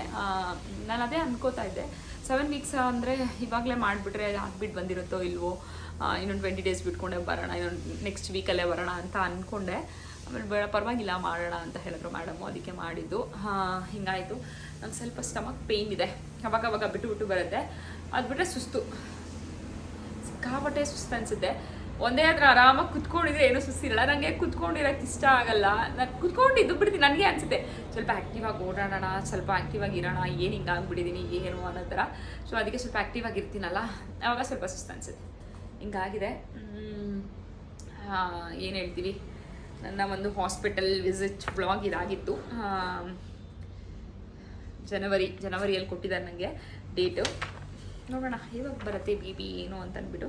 ನಾನು ಅದೇ ಅನ್ಕೋತಾ ಇದ್ದೆ. ಸೆವೆನ್ ವೀಕ್ಸ್ ಅಂದರೆ ಇವಾಗಲೇ ಮಾಡಿಬಿಟ್ರೆ ಹಾರ್ಟ್ ಬೀಟ್ ಬಂದಿರುತ್ತೋ ಇಲ್ವೋ ಇನ್ನೊಂದು ಟ್ವೆಂಟಿ ಡೇಸ್ ಬಿಟ್ಕೊಂಡೆ ಬರೋಣ, ಇನ್ನೊಂದು ನೆಕ್ಸ್ಟ್ ವೀಕಲ್ಲೇ ಬರೋಣ ಅಂತ ಅಂದ್ಕೊಂಡೆ ಆಮೇಲೆ ಬೇಡ, ಪರವಾಗಿಲ್ಲ, ಮಾಡೋಣ ಅಂತ ಹೇಳಿದ್ರು ಮೇಡಮು ಅದಕ್ಕೆ ಮಾಡಿದ್ದು. ಹಾಂ, ಹಿಂಗಾಯಿತು. ನಂಗೆ ಸ್ವಲ್ಪ ಸ್ಟಮಕ್ ಪೇಯ್ನ್ ಇದೆ. ಅವಾಗ ಅವಾಗ ಬಿಟ್ಟು ಬಿಟ್ಟು ಬರುತ್ತೆ. ಅದು ಬಿಟ್ಟರೆ ಸುಸ್ತು. ಸಿಕ್ಕಾಪಟ್ಟೆ ಸುಸ್ತು ಅನಿಸುತ್ತೆ. ಒಂದೇ ಹತ್ರ ಆರಾಮಾಗಿ ಕುತ್ಕೊಂಡಿದ್ರೆ ಏನೂ ಸುಸ್ತಿರಲ್ಲ. ನನಗೆ ಕುತ್ಕೊಂಡಿರೋಕ್ಕೆ ಇಷ್ಟ ಆಗಲ್ಲ. ನಾನು ಕುತ್ಕೊಂಡಿದ್ದು ಬಿಡ್ತೀನಿ. ನನಗೆ ಅನಿಸುತ್ತೆ. ಸ್ವಲ್ಪ ಆ್ಯಕ್ಟಿವ್ ಆಗಿ ಓಡಾಡೋಣ, ಸ್ವಲ್ಪ ಆ್ಯಕ್ಟಿವ್ ಆಗಿ ಇರೋಣ. ಏನು ಹಿಂಗೆ ಆಗ್ಬಿಟ್ಟಿದ್ದೀನಿ ಏನು ಅನ್ನೋ ಥರ. ಸೊ ಅದಕ್ಕೆ ಸ್ವಲ್ಪ ಆ್ಯಕ್ಟಿವ್ ಆಗಿರ್ತೀನಲ್ಲ ಆವಾಗ ಸ್ವಲ್ಪ ಸುಸ್ತು ಅನಿಸುತ್ತೆ. ಹಿಂಗಾಗಿದೆ. ಏನು ಹೇಳ್ತೀವಿ? ನನ್ನ ಒಂದು ಹಾಸ್ಪಿಟಲ್ ವಿಸಿಟ್ ಬ್ಲಾಗ್ ಇದಾಗಿತ್ತು. ಜನವರಿ, ಜನವರಿಯಲ್ಲಿ ಕೊಟ್ಟಿದ್ದಾರೆ ನನಗೆ ಡೇಟು ನೋಡೋಣ, ಇವಾಗ ಬರುತ್ತೆ ಬಿ ಬಿ ಏನು ಅಂತ ಅಂದ್ಬಿಟ್ಟು.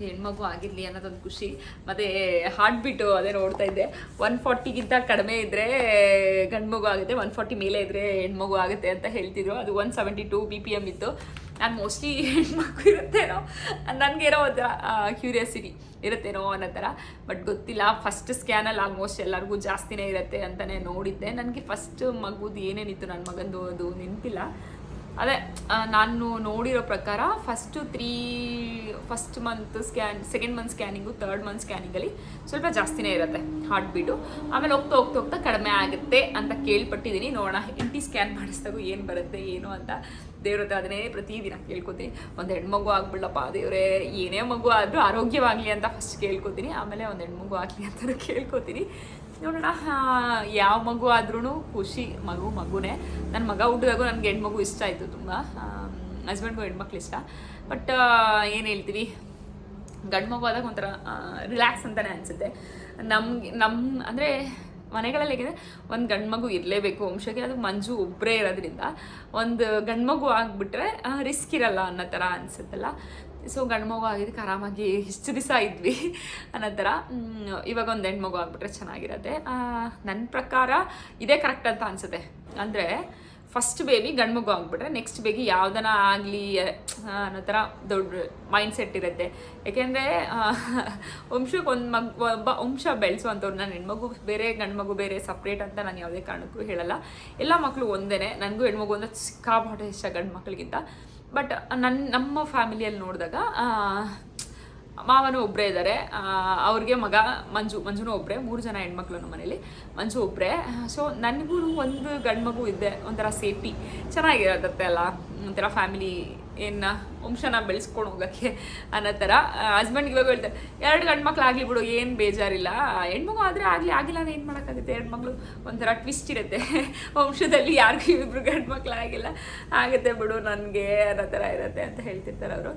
ಹೆಣ್ಮಗು ಆಗಿರಲಿ ಅನ್ನೋದೊಂದು ಖುಷಿ. ಮತ್ತು ಹಾರ್ಟ್ ಬೀಟು ಅದೇ ನೋಡ್ತಾ ಇದ್ದೆ. ಒನ್ ಫಾರ್ಟಿಗಿಂತ ಕಡಿಮೆ ಇದ್ದರೆ ಗಂಡು ಮಗು ಆಗುತ್ತೆ ಒನ್ ಫಾರ್ಟಿ ಮೇಲೆ ಇದ್ದರೆ ಹೆಣ್ಮಗು ಆಗುತ್ತೆ ಅಂತ ಹೇಳ್ತಿದ್ರು. ಅದು one seventy two B P M ಇತ್ತು. ನಾನು ಮೋಸ್ಟ್ಲಿ ಹೆಣ್ಮಕ್ಳು ಇರುತ್ತೇನೋ ನನಗೇನೋ ಒಂದು ಕ್ಯೂರಿಯಾಸಿಟಿ ಇರುತ್ತೇನೋ ಅನ್ನೋ ಥರ ಬಟ್ ಗೊತ್ತಿಲ್ಲ ಫಸ್ಟ್ ಸ್ಕ್ಯಾನಲ್ಲಿ ಆಲ್ಮೋಸ್ಟ್ ಎಲ್ಲರಿಗೂ ಜಾಸ್ತಿನೇ ಇರುತ್ತೆ ಅಂತಲೇ ನೋಡಿದ್ದೆ. ನನಗೆ ಫಸ್ಟ್ ಮಗುದು ಏನೇನಿತ್ತು ನನ್ನ ಮಗಂದು ಅದು ನೆನಪಿಲ್ಲ. ಅದೇ ನಾನು ನೋಡಿರೋ ಪ್ರಕಾರ first three first month scan second month scanning third month ಸ್ಕ್ಯಾನಿಂಗಲ್ಲಿ ಸ್ವಲ್ಪ ಜಾಸ್ತಿನೇ ಇರುತ್ತೆ ಹಾರ್ಟ್ ಬೀಟು ಆಮೇಲೆ ಹೋಗ್ತಾ ಹೋಗ್ತಾ ಹೋಗ್ತಾ ಕಡಿಮೆ ಆಗುತ್ತೆ ಅಂತ ಕೇಳ್ಪಟ್ಟಿದ್ದೀನಿ. ನೋಡೋಣ ಎಂಟಿ ಸ್ಕ್ಯಾನ್ ಮಾಡಿಸಿದಾಗೂ ಏನು ಬರುತ್ತೆ, ಏನು ಅಂತ. ದೇವ್ರ ಅದನ್ನೇ ಅದನ್ನೇ ಪ್ರತಿದಿನ ಕೇಳ್ಕೊತೀನಿ. ಒಂದು ಹೆಣ್ಮಗು ಆಗ್ಬಿಡಪ್ಪ ದೇವ್ರೇ, ಏನೇ ಮಗು ಆದರೂ ಆರೋಗ್ಯವಾಗಲಿ ಅಂತ ಫಸ್ಟ್ ಕೇಳ್ಕೊತೀನಿ. ಆಮೇಲೆ ಒಂದು ಹೆಣ್ಮಗು ಆಗಲಿ ಅಂತ ಕೇಳ್ಕೊತೀನಿ. ನೋಡೋಣ ಯಾವ ಮಗು ಆದ್ರೂ ಖುಷಿ. ಮಗು ಮಗುನೇ. ನನ್ನ ಮಗ ಹುಟ್ಟಿದಾಗೂ ನನಗೆ ಹೆಣ್ಮಗು ಇಷ್ಟ ಆಯಿತು ತುಂಬ. ಹಸ್ಬೆಂಡ್ಗೂ ಹೆಣ್ಮಕ್ಳು ಇಷ್ಟ. ಬಟ್ ಏನು ಹೇಳ್ತೀವಿ? ಗಂಡು ಮಗು ಆದಾಗ ಒಂಥರ ರಿಲ್ಯಾಕ್ಸ್ ಅಂತಲೇ ಅನಿಸುತ್ತೆ. ನಮ್ಗೆ ನಮ್ಮ ಅಂದರೆ ಮನೆಗಳಲ್ಲಿ ಹೇಗಿದೆ ಒಂದು ಗಂಡು ಮಗು ಇರಲೇಬೇಕು ವಂಶಕ್ಕೆ ಅದು ಮಂಜು ಒಬ್ಬರೇ ಇರೋದ್ರಿಂದ, ಒಂದು ಗಂಡು ಮಗು ಆಗಿಬಿಟ್ರೆ ರಿಸ್ಕ್ ಇರಲ್ಲ ಅನ್ನೋ ಥರ ಅನಿಸುತ್ತಲ್ಲ. ಸೊ ಗಂಡು ಮಗು ಆಗಿದ್ದಕ್ಕೆ ಆರಾಮಾಗಿ ಇಷ್ಟು ದಿವಸ ಇದ್ವಿ ಅನ್ನೋ ಥರ ಇವಾಗ ಒಂದು ಹೆಣ್ಮಗು ಆಗಿಬಿಟ್ರೆ ಚೆನ್ನಾಗಿರತ್ತೆ. ನನ್ನ ಪ್ರಕಾರ ಇದೇ ಕರೆಕ್ಟ್ ಅಂತ ಅನಿಸುತ್ತೆ. ಅಂದರೆ ಫಸ್ಟ್ ಬೇಬಿ ಗಂಡು ಮಗು ಆಗಿಬಿಟ್ರೆ ನೆಕ್ಸ್ಟ್ ಬೇಬಿ ಯಾವ್ದನ ಆಗಲಿ ಅನ್ನೋ ಥರ ದೊಡ್ಡ ಮೈಂಡ್ ಸೆಟ್ ಇರುತ್ತೆ. ಯಾಕೆಂದರೆ ವಂಶಕ್ಕೆ ಒಂದು ಮಗು, ಒಬ್ಬ ವಂಶ ಬೆಳೆಸುವಂಥವ್ರು ನನ್ನ ಹೆಣ್ಮಗು ಬೇರೆ ಗಂಡು ಮಗು ಬೇರೆ ಸಪ್ರೇಟ್ ಅಂತ ನಾನು ಯಾವುದೇ ಕಾರಣಕ್ಕೂ ಹೇಳಲ್ಲ. ಎಲ್ಲ ಮಕ್ಕಳು ಒಂದೇ ನನಗೂ ಹೆಣ್ಮಗು ಅಂದರೆ ಸಿಕ್ಕಾಪಟ್ಟೆ ಇಷ್ಟ ಗಂಡು ಮಕ್ಕಳಿಗಿಂತ ಬಟ್ ನನ್ನ ನಮ್ಮ ಫ್ಯಾಮಿಲಿಯಲ್ಲಿ ನೋಡಿದಾಗ ಮಾವನು ಒಬ್ಬರೇ ಇದ್ದಾರೆ ಅವ್ರಿಗೆ ಮಗ ಮಂಜು, ಮಂಜುನೂ ಒಬ್ಬರೇ ಮೂರು ಜನ ಹೆಣ್ಮಕ್ಳು ನಮ್ಮ ಮನೇಲಿ. ಮಂಜು ಒಬ್ಬರೇ ಸೊ ನನಗೂ ಒಂದು ಗಂಡು ಮಗು ಇದ್ದೆ ಒಂಥರ ಸೇಫ್ಟಿ. ಚೆನ್ನಾಗಿರತ್ತೆ ಅಲ್ಲ? ಒಂಥರ ಫ್ಯಾಮಿಲಿ ಏನು ವಂಶನ ಬೆಳೆಸ್ಕೊಂಡು ಹೋಗೋಕ್ಕೆ ಅನ್ನೋ ಥರ. ಹಸ್ಬೆಂಡ್ಗೆ ಇವಾಗ ಹೇಳ್ತಾರೆ, ಎರಡು ಗಂಡು ಮಕ್ಳು ಆಗಲಿ ಬಿಡು, ಏನು ಬೇಜಾರಿಲ್ಲ. ಹೆಣ್ಮಗು ಆದರೆ ಆಗಲಿ, ಆಗಿಲ್ಲ ಅಂದರೆ ಏನು ಮಾಡೋಕ್ಕಾಗುತ್ತೆ? ಎರಡು ಮಗಳು ಒಂಥರ ಟ್ವಿಸ್ಟ್ ಇರುತ್ತೆ. ವಂಶದಲ್ಲಿ ಯಾರಿಗೂ ಇಬ್ಬರು ಗಂಡು ಮಕ್ಳು ಆಗಿಲ್ಲ. ಆಗುತ್ತೆ ಬಿಡು ನನಗೆ ಅನ್ನೋ ಥರ ಇರುತ್ತೆ ಅಂತ ಹೇಳ್ತಿರ್ತಾರೆ ಅವರು.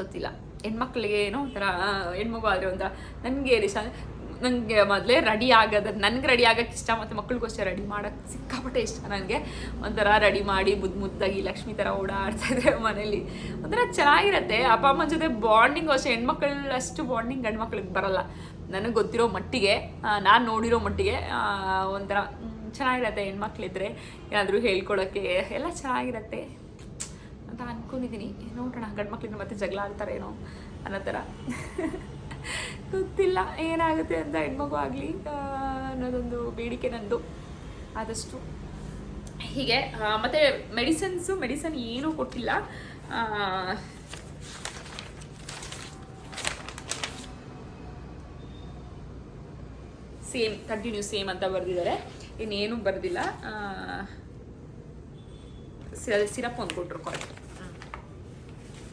ಗೊತ್ತಿಲ್ಲ. ಹೆಣ್ಮಕ್ಳಿಗೆ ಏನೋ ಒಂಥರ ಹೆಣ್ಮಗು ಆದರೆ ಒಂಥರ, ನನಗೆ ರೀ ನನಗೆ ಮೊದಲೇ ರೆಡಿ ಆಗೋದು, ನನಗೆ ರೆಡಿ ಆಗೋಕ್ಕೆ ಇಷ್ಟ, ಮತ್ತು ಮಕ್ಳಿಗೋಸ್ಕರ ರೆಡಿ ಮಾಡೋಕ್ಕೆ ಸಿಕ್ಕಾಪಟ್ಟೆ ಇಷ್ಟ ನನಗೆ. ಒಂಥರ ರೆಡಿ ಮಾಡಿ ಮುದ್ದು ಮುದ್ದಾಗಿ ಲಕ್ಷ್ಮಿ ಥರ ಓಡಾಡ್ತಾಯಿದ್ರೆ ಮನೇಲಿ ಒಂಥರ ಚೆನ್ನಾಗಿರುತ್ತೆ. ಅಪ್ಪ ಅಮ್ಮನ ಜೊತೆ ಬಾಂಡಿಂಗ್ ಅಷ್ಟೇ, ಹೆಣ್ಮಕ್ಳಷ್ಟು ಬಾಂಡಿಂಗ್ ಗಂಡ್ಮಕ್ಳಿಗೆ ಬರಲ್ಲ. ನನಗೆ ಗೊತ್ತಿರೋ ಮಟ್ಟಿಗೆ ನಾನು ನೋಡಿರೋ ಮಟ್ಟಿಗೆ ಒಂಥರ ಚೆನ್ನಾಗಿರತ್ತೆ ಹೆಣ್ಮಕ್ಳಿದ್ರೆ. ಏನಾದರೂ ಹೇಳ್ಕೊಡೋಕ್ಕೆ ಎಲ್ಲ ಚೆನ್ನಾಗಿರತ್ತೆ. ಅಂತ ಅನ್ಕೊಂಡಿದ್ದೀನಿ. ನೋಡೋಣ, ಗಂಡು ಮಕ್ಳಿಂದ ಮತ್ತೆ ಜಗಳ ಆಡ್ತಾರೇನೋ ಅನ್ನೋ ಥರ. ಗೊತ್ತಿಲ್ಲ, ಏನಾಗುತ್ತೆ ಅಂತ ಹೆಣ್ಮಗು ಆಗಲಿ ಅನ್ನೋದೊಂದು ಬೇಡಿಕೆ ನಂದು. ಆದಷ್ಟು ಹೀಗೆ ಮತ್ತೆ ಮೆಡಿಸಿನ್ಸು, ಮೆಡಿಸನ್ ಏನೂ ಕೊಟ್ಟಿಲ್ಲ. ಸೇಮ್, ಕಂಟಿನ್ಯೂ ಸೇಮ್ ಅಂತ ಬರೆದಿದ್ದಾರೆ. ಇನ್ನೇನು ಬರೆದಿಲ್ಲ. ಸಿರಪ್ ಒಂದು ಕೊಟ್ಟರು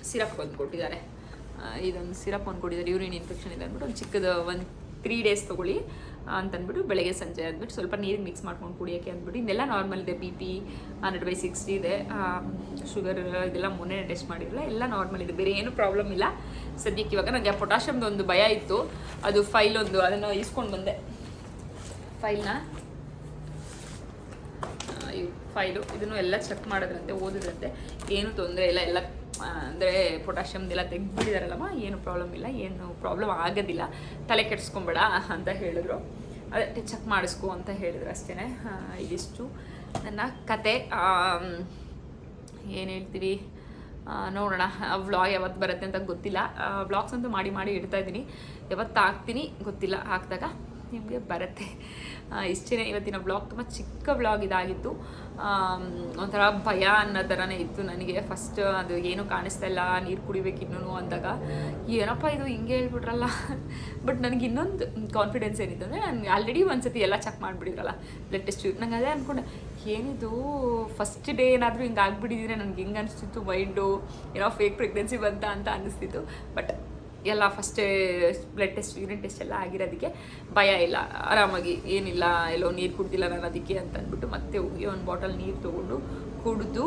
ಸಿರಪ್ ಒಂದು ಕೊಟ್ಟಿದ್ದಾರೆ. ಇದೊಂದು ಸಿರಪ್ ಒಂದು ಕೊಟ್ಟಿದ್ದಾರೆ. ಯೂರಿನ್ ಇನ್ಫೆಕ್ಷನ್ ಇದೆ ಅಂದ್ಬಿಟ್ಟು ಒಂದು ಚಿಕ್ಕದು ಒಂದು ತ್ರೀ ಡೇಸ್ ತೊಗೊಳ್ಳಿ ಅಂತಂದ್ಬಿಟ್ಟು ಬೆಳಗ್ಗೆ ಸಂಜೆ ಅಂದ್ಬಿಟ್ಟು ಸ್ವಲ್ಪ ನೀರಿಗೆ ಮಿಕ್ಸ್ ಮಾಡ್ಕೊಂಡು ಕುಡಿಯೋಕ್ಕೆ ಅಂದ್ಬಿಟ್ಟು ಇನ್ನೆಲ್ಲ ನಾರ್ಮಲ್ ಇದೆ. B P hundred by sixty ಇದೆ. ಶುಗರ್ ಇದೆಲ್ಲ ಮೊನ್ನೆ ಟೆಸ್ಟ್ ಮಾಡಿರಲ್ಲ ಎಲ್ಲ ನಾರ್ಮಲ್ ಇದೆ. ಬೇರೆ ಏನು ಪ್ರಾಬ್ಲಮ್ ಇಲ್ಲ. ಸದ್ಯಕ್ಕೆ ಇವಾಗ ನನಗೆ ಆ ಪೊಟ್ಯಾಷಿಯಮ್ದು ಒಂದು ಭಯ ಇತ್ತು. ಅದು ಫೈಲ್ ಒಂದು ಅದನ್ನು ಇಸ್ಕೊಂಡು ಬಂದೆ. ಫೈಲ್ನ ಫೈಲು ಇದನ್ನು ಎಲ್ಲ ಚೆಕ್ ಮಾಡಿದ್ರಂತೆ, ಓದಿದ್ರಂತೆ. ಏನು ತೊಂದರೆ ಇಲ್ಲ, ಎಲ್ಲ ಅಂದರೆ ಪೊಟ್ಯಾಷಿಯಮ್ದೆಲ್ಲ ತೆಗ್ದಿದಾರಲ್ಲಮ್ಮ ಏನು ಪ್ರಾಬ್ಲಮ್ ಇಲ್ಲ, ಏನು ಪ್ರಾಬ್ಲಮ್ ಆಗೋದಿಲ್ಲ. ತಲೆ ಕೆಡಿಸ್ಕೊಂಬೇಡ ಅಂತ ಹೇಳಿದ್ರು. ಅದಕ್ಕೆ ಚೆಕ್ ಮಾಡಿಸ್ಕೊ ಅಂತ ಹೇಳಿದ್ರು ಅಷ್ಟೇ ಇದಿಷ್ಟು. ನನ್ನ ಕತೆ ಏನು ಹೇಳ್ತೀವಿ ನೋಡೋಣ ವ್ಲಾಗ್ ಯಾವತ್ತು ಬರುತ್ತೆ ಅಂತ ಗೊತ್ತಿಲ್ಲ. ವ್ಲಾಗ್ಸ್ ಅಂತೂ ಮಾಡಿ ಮಾಡಿ ಇಡ್ತಾ ಇದ್ದೀನಿ. ಯಾವತ್ತು ಹಾಕ್ತೀನಿ ಗೊತ್ತಿಲ್ಲ, ಹಾಕಿದಾಗ. ನಿಮಗೆ ಬರುತ್ತೆ. ಇಷ್ಟೇ ಇವತ್ತಿನ ಬ್ಲಾಗ್ ತುಂಬ ಚಿಕ್ಕ ಬ್ಲಾಗ್ ಇದಾಗಿತ್ತು. ಒಂಥರ ಭಯ ಅನ್ನೋ ಥರನೇ ಇತ್ತು ನನಗೆ. ಫಸ್ಟ್ ಅದು ಏನು ಕಾಣಿಸ್ತಾ ಇಲ್ಲ, ನೀರು ಕುಡಿಬೇಕು ಇನ್ನೂ ಅಂದಾಗ. ಏನಪ್ಪ ಇದು, ಹಿಂಗೆ ಹೇಳ್ಬಿಟ್ರಲ್ಲ. ಬಟ್ ನನಗೆ ಇನ್ನೊಂದು ಕಾನ್ಫಿಡೆನ್ಸ್ ಏನಿತ್ತು ಅಂದರೆ ನಾನು ಆಲ್ರೆಡಿ ಒಂದ್ಸತಿ ಎಲ್ಲ ಚೆಕ್ ಮಾಡಿಬಿಟ್ಟಿದ್ರಲ್ಲ. ಬ್ಲಡ್ ಟೆಸ್ಟ್ ನಂಗೆ ಅದೇ ಅಂದ್ಕೊಂಡೆ ಏನಿದು? ಫಸ್ಟ್ ಡೇ ಏನಾದರೂ ಹಿಂಗೆ ಆಗಿಬಿಟ್ಟಿದ್ರೆ ನನಗೆ ಹಿಂಗೆ ಅನಿಸ್ತಿತ್ತು ಮೈಂಡು ಏನೋ ಫೇಕ್ ಪ್ರೆಗ್ನೆನ್ಸಿ ಬಂತ ಅಂತ ಅನಿಸ್ತಿತ್ತು. ಬಟ್ ಎಲ್ಲ first blood test urine test ಎಲ್ಲ ಆಗಿರೋದಕ್ಕೆ ಭಯ ಇಲ್ಲ. ಆರಾಮಾಗಿ ಏನಿಲ್ಲ, ಎಲ್ಲೋ ನೀರು ಕುಡ್ದಿಲ್ಲ ನಾನು ಅದಕ್ಕೆ ಅಂತ ಅಂದ್ಬಿಟ್ಟು ಮತ್ತೆ ಹೋಗಿ ಒಂದು ಬಾಟಲ್ ನೀರು ತೊಗೊಂಡು ಕುಡಿದು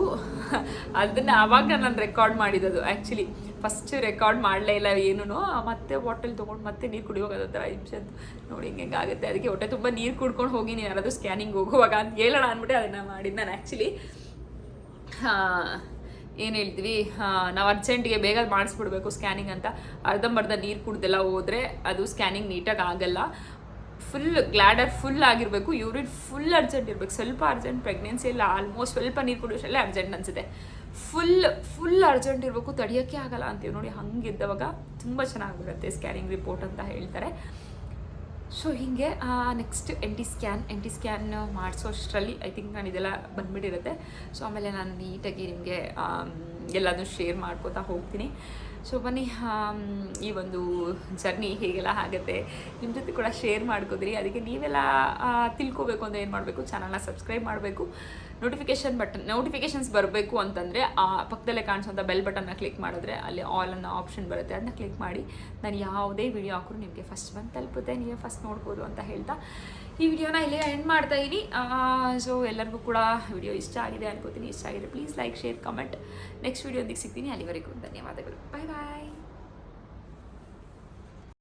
ಅದನ್ನು ಆವಾಗ ನಾನು ರೆಕಾರ್ಡ್ ಮಾಡಿದದು ಆ್ಯಕ್ಚುಲಿ ಫಸ್ಟ್ ರೆಕಾರ್ಡ್ ಮಾಡಲೇ ಇಲ್ಲ ಏನೂ ಮತ್ತೆ ಬಾಟಲ್ ತೊಗೊಂಡು ಮತ್ತೆ ನೀರು ಕುಡಿಯುವಾಗ ಅದೊಂಥರ ಹಿಂಸೆ ಅಂತ ನೋಡಿ ಹಿಂಗೆ ಹೆಂಗಾಗುತ್ತೆ ಅದಕ್ಕೆ ಹೊಟ್ಟೆ ತುಂಬ ನೀರು ಕುಡ್ಕೊಂಡು ಹೋಗಿ ನೀನು ಯಾರಾದರೂ ಸ್ಕ್ಯಾನಿಂಗ್ ಹೋಗುವಾಗ ಅಂತ ಹೇಳೋಣ ಅಂದ್ಬಿಟ್ಟು ಅದನ್ನು ಮಾಡಿದ್ದು ನಾನು ಆ್ಯಕ್ಚುಲಿ ಏನು ಹೇಳ್ತೀವಿ ನಾವು ಅರ್ಜೆಂಟ್ಗೆ ಬೇಗ ಮಾಡಿಸ್ಬಿಡ್ಬೇಕು ಸ್ಕ್ಯಾನಿಂಗ್ ಅಂತ. ಅರ್ಧಂಬರ್ಧ ನೀರು ಕುಡ್ದೆಲ್ಲ ಹೋದರೆ ಅದು ಸ್ಕ್ಯಾನಿಂಗ್ ನೀಟಾಗಿ ಆಗಲ್ಲ. ಫುಲ್ ಗ್ಲಾಡರ್ ಫುಲ್ ಆಗಿರಬೇಕು. ಯೂರಿನ್ ಫುಲ್ ಅರ್ಜೆಂಟ್ ಇರಬೇಕು. ಸ್ವಲ್ಪ ಅರ್ಜೆಂಟ್ ಪ್ರೆಗ್ನೆನ್ಸಿ ಎಲ್ಲ ಆಲ್ಮೋಸ್ಟ್ ಸ್ವಲ್ಪ ನೀರು ಕುಡಿಯೋಷ್ಟಲ್ಲೇ ಅರ್ಜೆಂಟ್ ಅನಿಸುತ್ತೆ. ಫುಲ್ ಫುಲ್ ಅರ್ಜೆಂಟ್ ಇರಬೇಕು. ತಡಿಯೋಕ್ಕೆ ಆಗಲ್ಲ ಅಂತೀವಿ ನೋಡಿ ಹಂಗಿದ್ದವಾಗ ತುಂಬ ಚೆನ್ನಾಗಿರುತ್ತೆ ಸ್ಕ್ಯಾನಿಂಗ್ ರಿಪೋರ್ಟ್ ಅಂತ ಹೇಳ್ತಾರೆ. ಸೊ ಹೀಗೆ next N T scan N T scan ಮಾಡಿಸೋ ಅಷ್ಟರಲ್ಲಿ ಐ ಥಿಂಕ್ ನಾನು ಇದೆಲ್ಲ ಬಂದ್ಬಿಟ್ಟಿರುತ್ತೆ. ಸೊ ಆಮೇಲೆ ನಾನು ನೀಟಾಗಿ ನಿಮಗೆ ಎಲ್ಲದನ್ನು ಶೇರ್ ಮಾಡ್ಕೋತಾ ಹೋಗ್ತೀನಿ. ಸೊ ಬನ್ನಿ ಈ ಒಂದು ಜರ್ನಿ ಹೇಗೆಲ್ಲ ಆಗುತ್ತೆ ನಿಮ್ಮ ಜೊತೆ ಕೂಡ ಶೇರ್ ಮಾಡ್ಕೋದ್ರಿ ಅದಕ್ಕೆ ನೀವೆಲ್ಲ ತಿಳ್ಕೊಬೇಕು ಅಂದರೆ ಏನು ಮಾಡಬೇಕು? ಚಾನಲ್ನ ಸಬ್ಸ್ಕ್ರೈಬ್ ಮಾಡಬೇಕು. ನೋಟಿಫಿಕೇಷನ್ ಬಟನ್ ನೋಟಿಫಿಕೇಷನ್ಸ್ ಬರಬೇಕು ಅಂತಂದರೆ ಆ ಪಕ್ಕದಲ್ಲೇ ಕಾಣಿಸುವಂಥ ಬೆಲ್ ಬಟನ್ನ ಕ್ಲಿಕ್ ಮಾಡಿದ್ರೆ ಅಲ್ಲಿ ಆಲ್ ಅನ್ನೋ ಆಪ್ಷನ್ ಬರುತ್ತೆ. ಅದನ್ನ ಕ್ಲಿಕ್ ಮಾಡಿ ನಾನು ಯಾವುದೇ ವಿಡಿಯೋ ಹಾಕಿದ್ರು ನಿಮಗೆ ಫಸ್ಟ್ ಬಂದು ತಲುಪುತ್ತೆ. ನೀವೇ ಫಸ್ಟ್ ನೋಡ್ಬೋದು ಅಂತ ಹೇಳ್ತಾ ಈ ವಿಡಿಯೋನ ಇಲ್ಲೇ ಎಂಡ್ ಮಾಡ್ತಾ ಇದ್ದೀನಿ ಸೊ ಎಲ್ಲರಿಗೂ ಕೂಡ ವಿಡಿಯೋ ಇಷ್ಟ ಆಗಿದೆ ಅನ್ಕೋತೀನಿ. ಇಷ್ಟ ಆಗಿದೆ please like share comment next ವಿಡಿಯೋದಿಗೆ ಸಿಗ್ತೀನಿ. ಅಲ್ಲಿವರೆಗೂ ಧನ್ಯವಾದಗಳು. ಬಾಯ್ ಬಾಯ್